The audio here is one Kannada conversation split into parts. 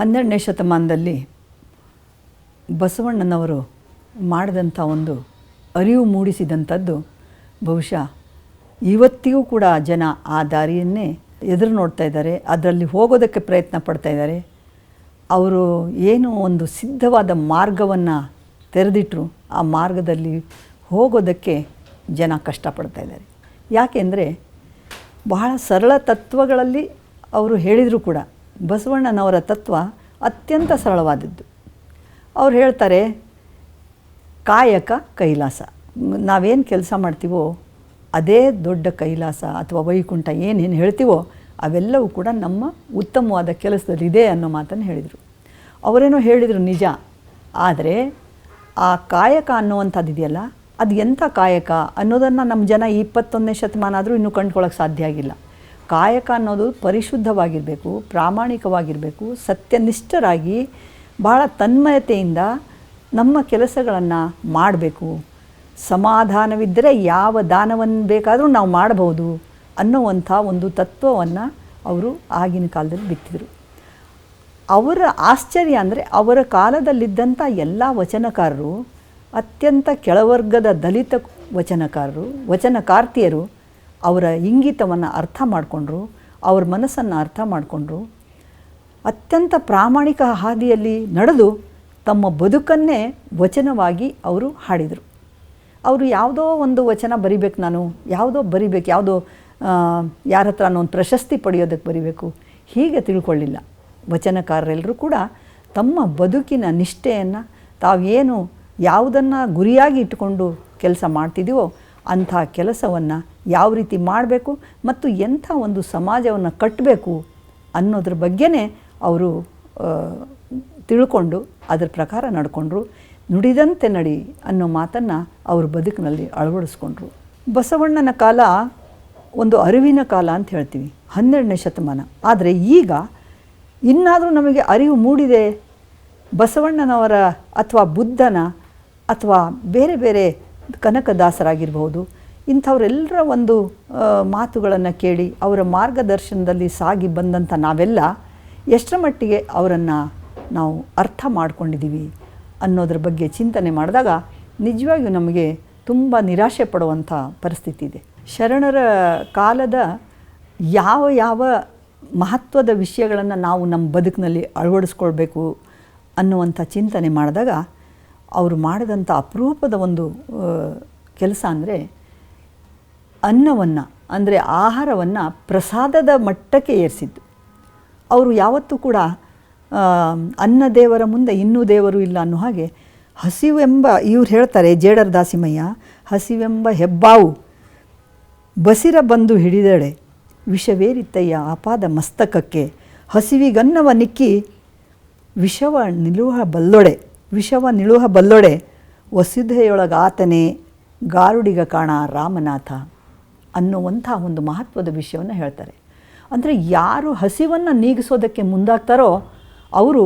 ಹನ್ನೆರಡನೇ ಶತಮಾನದಲ್ಲಿ ಬಸವಣ್ಣನವರು ಮಾಡಿದಂಥ ಒಂದು ಅರಿವು ಮೂಡಿಸಿದಂಥದ್ದು, ಬಹುಶಃ ಇವತ್ತಿಗೂ ಕೂಡ ಜನ ಆ ದಾರಿಯನ್ನೇ ಎದುರು ನೋಡ್ತಾ ಇದ್ದಾರೆ, ಅದರಲ್ಲಿ ಹೋಗೋದಕ್ಕೆ ಪ್ರಯತ್ನ ಪಡ್ತಾ ಇದ್ದಾರೆ. ಅವರು ಏನು ಒಂದು ಸಿದ್ಧವಾದ ಮಾರ್ಗವನ್ನು ತೆರೆದಿಟ್ಟರು ಆ ಮಾರ್ಗದಲ್ಲಿ ಹೋಗೋದಕ್ಕೆ ಜನ ಕಷ್ಟಪಡ್ತಾ ಇದ್ದಾರೆ. ಯಾಕೆಂದರೆ ಬಹಳ ಸರಳ ತತ್ವಗಳಲ್ಲಿ ಅವರು ಹೇಳಿದರೂ ಕೂಡ ಬಸವಣ್ಣನವರ ತತ್ವ ಅತ್ಯಂತ ಸರಳವಾದದ್ದು. ಅವ್ರು ಹೇಳ್ತಾರೆ, ಕಾಯಕ ಕೈಲಾಸ. ನಾವೇನು ಕೆಲಸ ಮಾಡ್ತೀವೋ, ಅದೇ ದೊಡ್ಡ ಕೈಲಾಸ ಅಥವಾ ವೈಕುಂಠ ಏನೇನು ಹೇಳ್ತೀವೋ, ಅವೆಲ್ಲವೂ ಕೂಡ ನಮ್ಮ ಉತ್ತಮವಾದ ಕೆಲಸದಲ್ಲಿದೆ ಅನ್ನೋ ಮಾತನ್ನು ಹೇಳಿದರು. ಅವರೇನೋ ಹೇಳಿದರು ನಿಜ, ಆದರೆ ಆ ಕಾಯಕ ಅನ್ನುವಂಥದ್ದು ಇದೆಯಲ್ಲ, ಅದು ಎಂಥ ಕಾಯಕ ಅನ್ನೋದನ್ನು ನಮ್ಮ ಜನ ಇಪ್ಪತ್ತೊಂದನೇ ಶತಮಾನ ಆದರೂ ಇನ್ನೂ ಕಂಡುಕೊಳ್ಳೋಕೆ ಸಾಧ್ಯ ಆಗಿಲ್ಲ. ಕಾಯಕ ಅನ್ನೋದು ಪರಿಶುದ್ಧವಾಗಿರಬೇಕು, ಪ್ರಾಮಾಣಿಕವಾಗಿರಬೇಕು, ಸತ್ಯನಿಷ್ಠರಾಗಿ ಭಾಳ ತನ್ಮಯತೆಯಿಂದ ನಮ್ಮ ಕೆಲಸಗಳನ್ನು ಮಾಡಬೇಕು. ಸಮಾಧಾನವಿದ್ದರೆ ಯಾವ ದಾನವನ್ನು ಬೇಕಾದರೂ ನಾವು ಮಾಡಬಹುದು ಅನ್ನುವಂಥ ಒಂದು ತತ್ವವನ್ನು ಅವರು ಆಗಿನ ಕಾಲದಲ್ಲಿ ಬಿತ್ತಿದರು. ಅವರ ಆಶ್ಚರ್ಯ ಅಂದರೆ ಅವರ ಕಾಲದಲ್ಲಿದ್ದಂಥ ಎಲ್ಲ ವಚನಕಾರರು, ಅತ್ಯಂತ ಕೆಳವರ್ಗದ ದಲಿತ ವಚನಕಾರರು, ವಚನಕಾರ್ತಿಯರು ಅವರ ಇಂಗಿತವನ್ನು ಅರ್ಥ ಮಾಡಿಕೊಂಡ್ರು, ಅವ್ರ ಮನಸ್ಸನ್ನು ಅರ್ಥ ಮಾಡಿಕೊಂಡ್ರು. ಅತ್ಯಂತ ಪ್ರಾಮಾಣಿಕ ಹಾದಿಯಲ್ಲಿ ನಡೆದು ತಮ್ಮ ಬದುಕನ್ನೇ ವಚನವಾಗಿ ಅವರು ಹಾಡಿದರು. ಅವರು ಯಾವುದೋ ಒಂದು ವಚನ ಬರಿಬೇಕು ನಾನು, ಯಾವುದೋ ಬರಿಬೇಕು, ಯಾವುದೋ ಯಾರ ಹತ್ರ ಒಂದು ಪ್ರಶಸ್ತಿ ಪಡೆಯೋದಕ್ಕೆ ಬರಿಬೇಕು, ಹೀಗೆ ತಿಳ್ಕೊಳ್ಳಿಲ್ಲ. ವಚನಕಾರರೆಲ್ಲರೂ ಕೂಡ ತಮ್ಮ ಬದುಕಿನ ನಿಷ್ಠೆಯನ್ನು ತಾವೇನು ಯಾವುದನ್ನು ಗುರಿಯಾಗಿ ಇಟ್ಟುಕೊಂಡು ಕೆಲಸ ಮಾಡ್ತಿದ್ದೀವೋ ಅಂಥ ಕೆಲಸವನ್ನು ಯಾವ ರೀತಿ ಮಾಡಬೇಕು ಮತ್ತು ಎಂಥ ಒಂದು ಸಮಾಜವನ್ನು ಕಟ್ಟಬೇಕು ಅನ್ನೋದ್ರ ಬಗ್ಗೆನೇ ಅವರು ತಿಳ್ಕೊಂಡು ಅದರ ಪ್ರಕಾರ ನಡ್ಕೊಂಡ್ರು. ನುಡಿದಂತೆ ನಡಿ ಅನ್ನೋ ಮಾತನ್ನು ಅವರು ಬದುಕಿನಲ್ಲಿ ಅಳವಡಿಸ್ಕೊಂಡ್ರು. ಬಸವಣ್ಣನ ಕಾಲ ಒಂದು ಅರಿವಿನ ಕಾಲ ಅಂತ ಹೇಳ್ತೀವಿ, ಹನ್ನೆರಡನೇ ಶತಮಾನ. ಆದರೆ ಈಗ ಇನ್ನಾದರೂ ನಮಗೆ ಅರಿವು ಮೂಡಿದೆ. ಬಸವಣ್ಣನವರ ಅಥವಾ ಬುದ್ಧನ ಅಥವಾ ಬೇರೆ ಬೇರೆ ಕನಕದಾಸರಾಗಿರ್ಬೋದು ಇಂಥವರೆಲ್ಲರ ಒಂದು ಮಾತುಗಳನ್ನು ಕೇಳಿ ಅವರ ಮಾರ್ಗದರ್ಶನದಲ್ಲಿ ಸಾಗಿ ಬಂದಂಥ ನಾವೆಲ್ಲ ಎಷ್ಟರ ಮಟ್ಟಿಗೆ ಅವರನ್ನು ನಾವು ಅರ್ಥ ಮಾಡ್ಕೊಂಡಿದ್ದೀವಿ ಅನ್ನೋದ್ರ ಬಗ್ಗೆ ಚಿಂತನೆ ಮಾಡಿದಾಗ ನಿಜವಾಗಿಯೂ ನಮಗೆ ತುಂಬ ನಿರಾಶೆ ಪಡುವಂಥ ಪರಿಸ್ಥಿತಿ ಇದೆ. ಶರಣರ ಕಾಲದ ಯಾವ ಯಾವ ಮಹತ್ವದ ವಿಷಯಗಳನ್ನು ನಾವು ನಮ್ಮ ಬದುಕಿನಲ್ಲಿ ಅಳವಡಿಸ್ಕೊಳ್ಬೇಕು ಅನ್ನುವಂಥ ಚಿಂತನೆ ಮಾಡಿದಾಗ ಅವರು ಮಾಡಿದಂಥ ಅಪರೂಪದ ಒಂದು ಕೆಲಸ ಅಂದರೆ ಅನ್ನವನ್ನು, ಅಂದರೆ ಆಹಾರವನ್ನು ಪ್ರಸಾದದ ಮಟ್ಟಕ್ಕೆ ಏರಿಸಿದ್ದು. ಅವರು ಯಾವತ್ತೂ ಕೂಡ ಅನ್ನ ದೇವರ ಮುಂದೆ ಇನ್ನೂ ದೇವರು ಇಲ್ಲ ಅನ್ನೋ ಹಾಗೆ ಹಸಿವೆಂಬ, ಇವ್ರು ಹೇಳ್ತಾರೆ, ಜೇಡರ ದಾಸಿಮಯ್ಯ, ಹಸಿವೆಂಬ ಹೆಬ್ಬಾವು ಬಸಿರ ಬಂದು ಹಿಡಿದಡೆ ವಿಷವೇರಿತ್ತಯ್ಯ ಅಪಾದ ಮಸ್ತಕಕ್ಕೆ, ಹಸಿವಿಗನ್ನವ ನಿಕ್ಕಿ ವಿಷವ ನಿಲುಹ ಬಲ್ಲೊಡೆ, ವಿಷವ ನಿಳುಹ ಬಲ್ಲೊಡೆ, ವಸುಧೆಯೊಳಗಾತನೇ ಗಾರುಡಿಗ ಕಾಣ ರಾಮನಾಥ. ಅನ್ನುವಂಥ ಒಂದು ಮಹತ್ವದ ವಿಷಯವನ್ನು ಹೇಳ್ತಾರೆ. ಅಂದರೆ ಯಾರು ಹಸಿವನ್ನು ನೀಗಿಸೋದಕ್ಕೆ ಮುಂದಾಗ್ತಾರೋ ಅವರು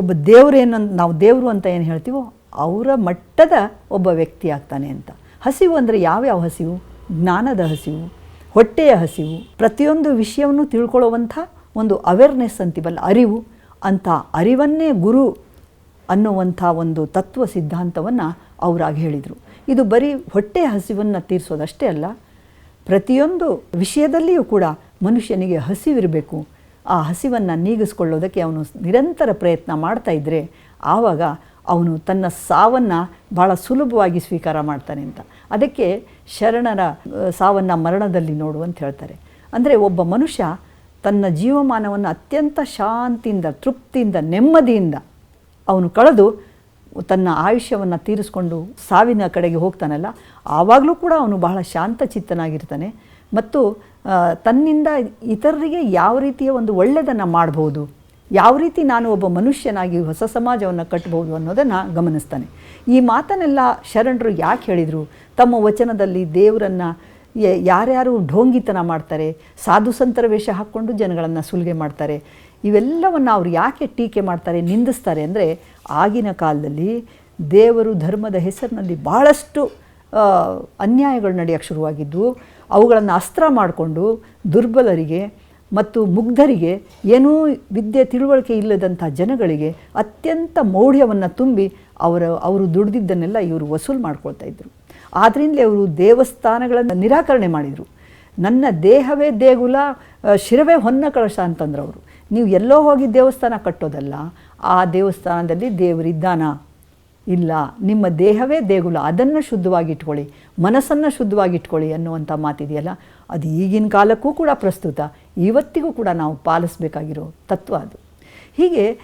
ಒಬ್ಬ ದೇವರೇನು ನಾವು ದೇವರು ಅಂತ ಏನು ಹೇಳ್ತೀವೋ ಅವರ ಮಟ್ಟದ ಒಬ್ಬ ವ್ಯಕ್ತಿ ಆಗ್ತಾನೆ ಅಂತ. ಹಸಿವು ಅಂದರೆ ಯಾವ್ಯಾವ ಹಸಿವು? ಜ್ಞಾನದ ಹಸಿವು, ಹೊಟ್ಟೆಯ ಹಸಿವು, ಪ್ರತಿಯೊಂದು ವಿಷಯವನ್ನು ತಿಳ್ಕೊಳ್ಳುವಂಥ ಒಂದು ಅವೇರ್ನೆಸ್ ಅಂತೀವಲ್ಲ, ಅರಿವು. ಅಂಥ ಅರಿವನ್ನೇ ಗುರು ಅನ್ನುವಂಥ ಒಂದು ತತ್ವ ಸಿದ್ಧಾಂತವನ್ನು ಅವರಾಗಿ ಹೇಳಿದರು. ಇದು ಬರೀ ಹೊಟ್ಟೆಯ ಹಸಿವನ್ನು ತೀರಿಸೋದಷ್ಟೇ ಅಲ್ಲ ಪ್ರತಿಯೊಂದು ವಿಷಯದಲ್ಲಿಯೂ ಕೂಡ ಮನುಷ್ಯನಿಗೆ ಹಸಿವಿರಬೇಕು. ಆ ಹಸಿವನ್ನು ನೀಗಿಸ್ಕೊಳ್ಳೋದಕ್ಕೆ ಅವನು ನಿರಂತರ ಪ್ರಯತ್ನ ಮಾಡ್ತಾ ಇದ್ದರೆ ಆವಾಗ ಅವನು ತನ್ನ ಸಾವನ್ನು ಭಾಳ ಸುಲಭವಾಗಿ ಸ್ವೀಕಾರ ಮಾಡ್ತಾನೆ ಅಂತ. ಅದಕ್ಕೆ ಶರಣರ ಸಾವನ್ನು ಮರಣದಲ್ಲಿ ನೋಡು ಅಂತ ಹೇಳ್ತಾರೆ. ಅಂದರೆ ಒಬ್ಬ ಮನುಷ್ಯ ತನ್ನ ಜೀವಮಾನವನ್ನು ಅತ್ಯಂತ ಶಾಂತಿಯಿಂದ, ತೃಪ್ತಿಯಿಂದ, ನೆಮ್ಮದಿಯಿಂದ ಅವನು ಕಳೆದು ತನ್ನ ಆಯುಷ್ಯವನ್ನು ತೀರಿಸ್ಕೊಂಡು ಸಾವಿನ ಕಡೆಗೆ ಹೋಗ್ತಾನಲ್ಲ, ಆವಾಗಲೂ ಕೂಡ ಅವನು ಬಹಳ ಶಾಂತಚಿತ್ತನಾಗಿರ್ತಾನೆ. ಮತ್ತು ತನ್ನಿಂದ ಇತರರಿಗೆ ಯಾವ ರೀತಿಯ ಒಂದು ಒಳ್ಳೆಯದನ್ನು ಮಾಡ್ಬೋದು, ಯಾವ ರೀತಿ ನಾನು ಒಬ್ಬ ಮನುಷ್ಯನಾಗಿ ಹೊಸ ಸಮಾಜವನ್ನು ಕಟ್ಟಬಹುದು ಅನ್ನೋದನ್ನು ಗಮನಿಸ್ತಾನೆ. ಈ ಮಾತನ್ನೆಲ್ಲ ಶರಣರು ಯಾಕೆ ಹೇಳಿದರು? ತಮ್ಮ ವಚನದಲ್ಲಿ ದೇವರನ್ನು ಯಾರ್ಯಾರು ಢೋಂಗಿತನ ಮಾಡ್ತಾರೆ, ಸಾಧು ಸಂತರ ವೇಷ ಹಾಕ್ಕೊಂಡು ಜನಗಳನ್ನು ಸುಲಿಗೆ ಮಾಡ್ತಾರೆ, ಇವೆಲ್ಲವನ್ನು ಅವ್ರು ಯಾಕೆ ಟೀಕೆ ಮಾಡ್ತಾರೆ, ನಿಂದಿಸ್ತಾರೆ ಅಂದರೆ ಆಗಿನ ಕಾಲದಲ್ಲಿ ದೇವರು ಧರ್ಮದ ಹೆಸರಿನಲ್ಲಿ ಭಾಳಷ್ಟು ಅನ್ಯಾಯಗಳು ನಡೆಯೋಕ್ಕೆ ಶುರುವಾಗಿದ್ದು, ಅವುಗಳನ್ನು ಅಸ್ತ್ರ ಮಾಡಿಕೊಂಡು ದುರ್ಬಲರಿಗೆ ಮತ್ತು ಮುಗ್ಧರಿಗೆ ಏನೂ ವಿದ್ಯೆ ತಿಳುವಳಿಕೆ ಇಲ್ಲದಂಥ ಜನಗಳಿಗೆ ಅತ್ಯಂತ ಮೌಢ್ಯವನ್ನು ತುಂಬಿ ಅವರ, ಅವರು ದುಡ್ದಿದ್ದನ್ನೆಲ್ಲ ಇವರು ವಸೂಲು ಮಾಡ್ಕೊಳ್ತಾ ಇದ್ದರು ಆದ್ದರಿಂದಲೇ ಅವರು ದೇವಸ್ಥಾನಗಳನ್ನು ನಿರಾಕರಣೆ ಮಾಡಿದರು. ನನ್ನ ದೇಹವೇ ದೇಗುಲ ಶಿರವೇ ಹೊನ್ನ ಕಳಶ ಅಂತಂದ್ರು ಅವರು ನೀವು ಎಲ್ಲೋ ಹೋಗಿ ದೇವಸ್ಥಾನ ಕಟ್ಟೋದಲ್ಲ ಆ ದೇವಸ್ಥಾನದಲ್ಲಿ ದೇವರಿದ್ದಾನಾ? ಇಲ್ಲ. ನಿಮ್ಮ ದೇಹವೇ ದೇಗುಲ. ಅದನ್ನು ಶುದ್ಧವಾಗಿಟ್ಕೊಳ್ಳಿ ಮನಸ್ಸನ್ನು ಶುದ್ಧವಾಗಿಟ್ಕೊಳ್ಳಿ ಅನ್ನುವಂಥ ಮಾತಿದೆಯಲ್ಲ? ಅದು ಈಗಿನ ಕಾಲಕ್ಕೂ ಕೂಡ ಪ್ರಸ್ತುತ. ಇವತ್ತಿಗೂ ಕೂಡ ನಾವು ಪಾಲಿಸಬೇಕಾಗಿರೋ ತತ್ವ ಅದು. ಹೀಗೆ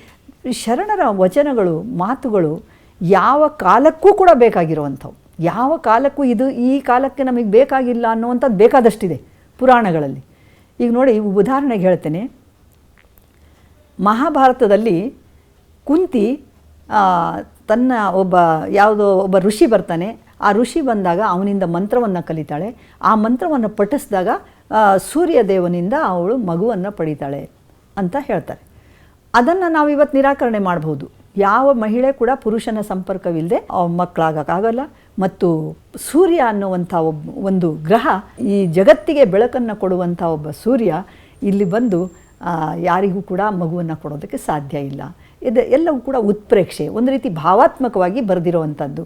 ಶರಣರ ವಚನಗಳು, ಮಾತುಗಳು ಯಾವ ಕಾಲಕ್ಕೂ ಕೂಡ ಬೇಕಾಗಿರುವಂಥವು. ಯಾವ ಕಾಲಕ್ಕೂ ಇದು ಈ ಕಾಲಕ್ಕೆ ನಮಗೆ ಬೇಕಾಗಿಲ್ಲ ಅನ್ನುವಂಥದ್ದು ಬೇಕಾದಷ್ಟಿದೆ ಪುರಾಣಗಳಲ್ಲಿ. ಈಗ ನೋಡಿ, ಉದಾಹರಣೆಗೆ ಹೇಳ್ತೇನೆ. ಮಹಾಭಾರತದಲ್ಲಿ ಕುಂತಿ ತನ್ನ ಒಬ್ಬ, ಯಾವುದೋ ಒಬ್ಬ ಋಷಿ ಬರ್ತಾನೆ. ಆ ಋಷಿ ಬಂದಾಗ ಅವನಿಂದ ಮಂತ್ರವನ್ನು ಕಲಿತಾಳೆ. ಆ ಮಂತ್ರವನ್ನು ಪಠಿಸಿದಾಗ ಸೂರ್ಯದೇವನಿಂದ ಸೂರ್ಯ ದೇವನಿಂದ ಅವಳು ಮಗುವನ್ನು ಪಡಿತಾಳೆ ಅಂತ ಹೇಳ್ತಾರೆ. ಅದನ್ನು ನಾವು ಇವತ್ತು ನಿರಾಕರಣೆ ಮಾಡಬಹುದು. ಯಾವ ಮಹಿಳೆ ಕೂಡ ಪುರುಷನ ಸಂಪರ್ಕವಿಲ್ಲದೆ ಮಕ್ಕಳಾಗಕ್ಕಾಗಲ್ಲ. ಮತ್ತು ಸೂರ್ಯ ಅನ್ನುವಂಥ ಒಬ್ಬ ಒಂದು ಗ್ರಹ, ಈ ಜಗತ್ತಿಗೆ ಬೆಳಕನ್ನು ಕೊಡುವಂಥ ಒಬ್ಬ ಸೂರ್ಯ ಇಲ್ಲಿ ಬಂದು ಯಾರಿಗೂ ಕೂಡ ಮಗುವನ್ನು ಕೊಡೋದಕ್ಕೆ ಸಾಧ್ಯ ಇಲ್ಲ. ಇದು ಎಲ್ಲವೂ ಕೂಡ ಉತ್ಪ್ರೇಕ್ಷೆ, ಒಂದು ರೀತಿ ಭಾವಾತ್ಮಕವಾಗಿ ಬರೆದಿರುವಂಥದ್ದು.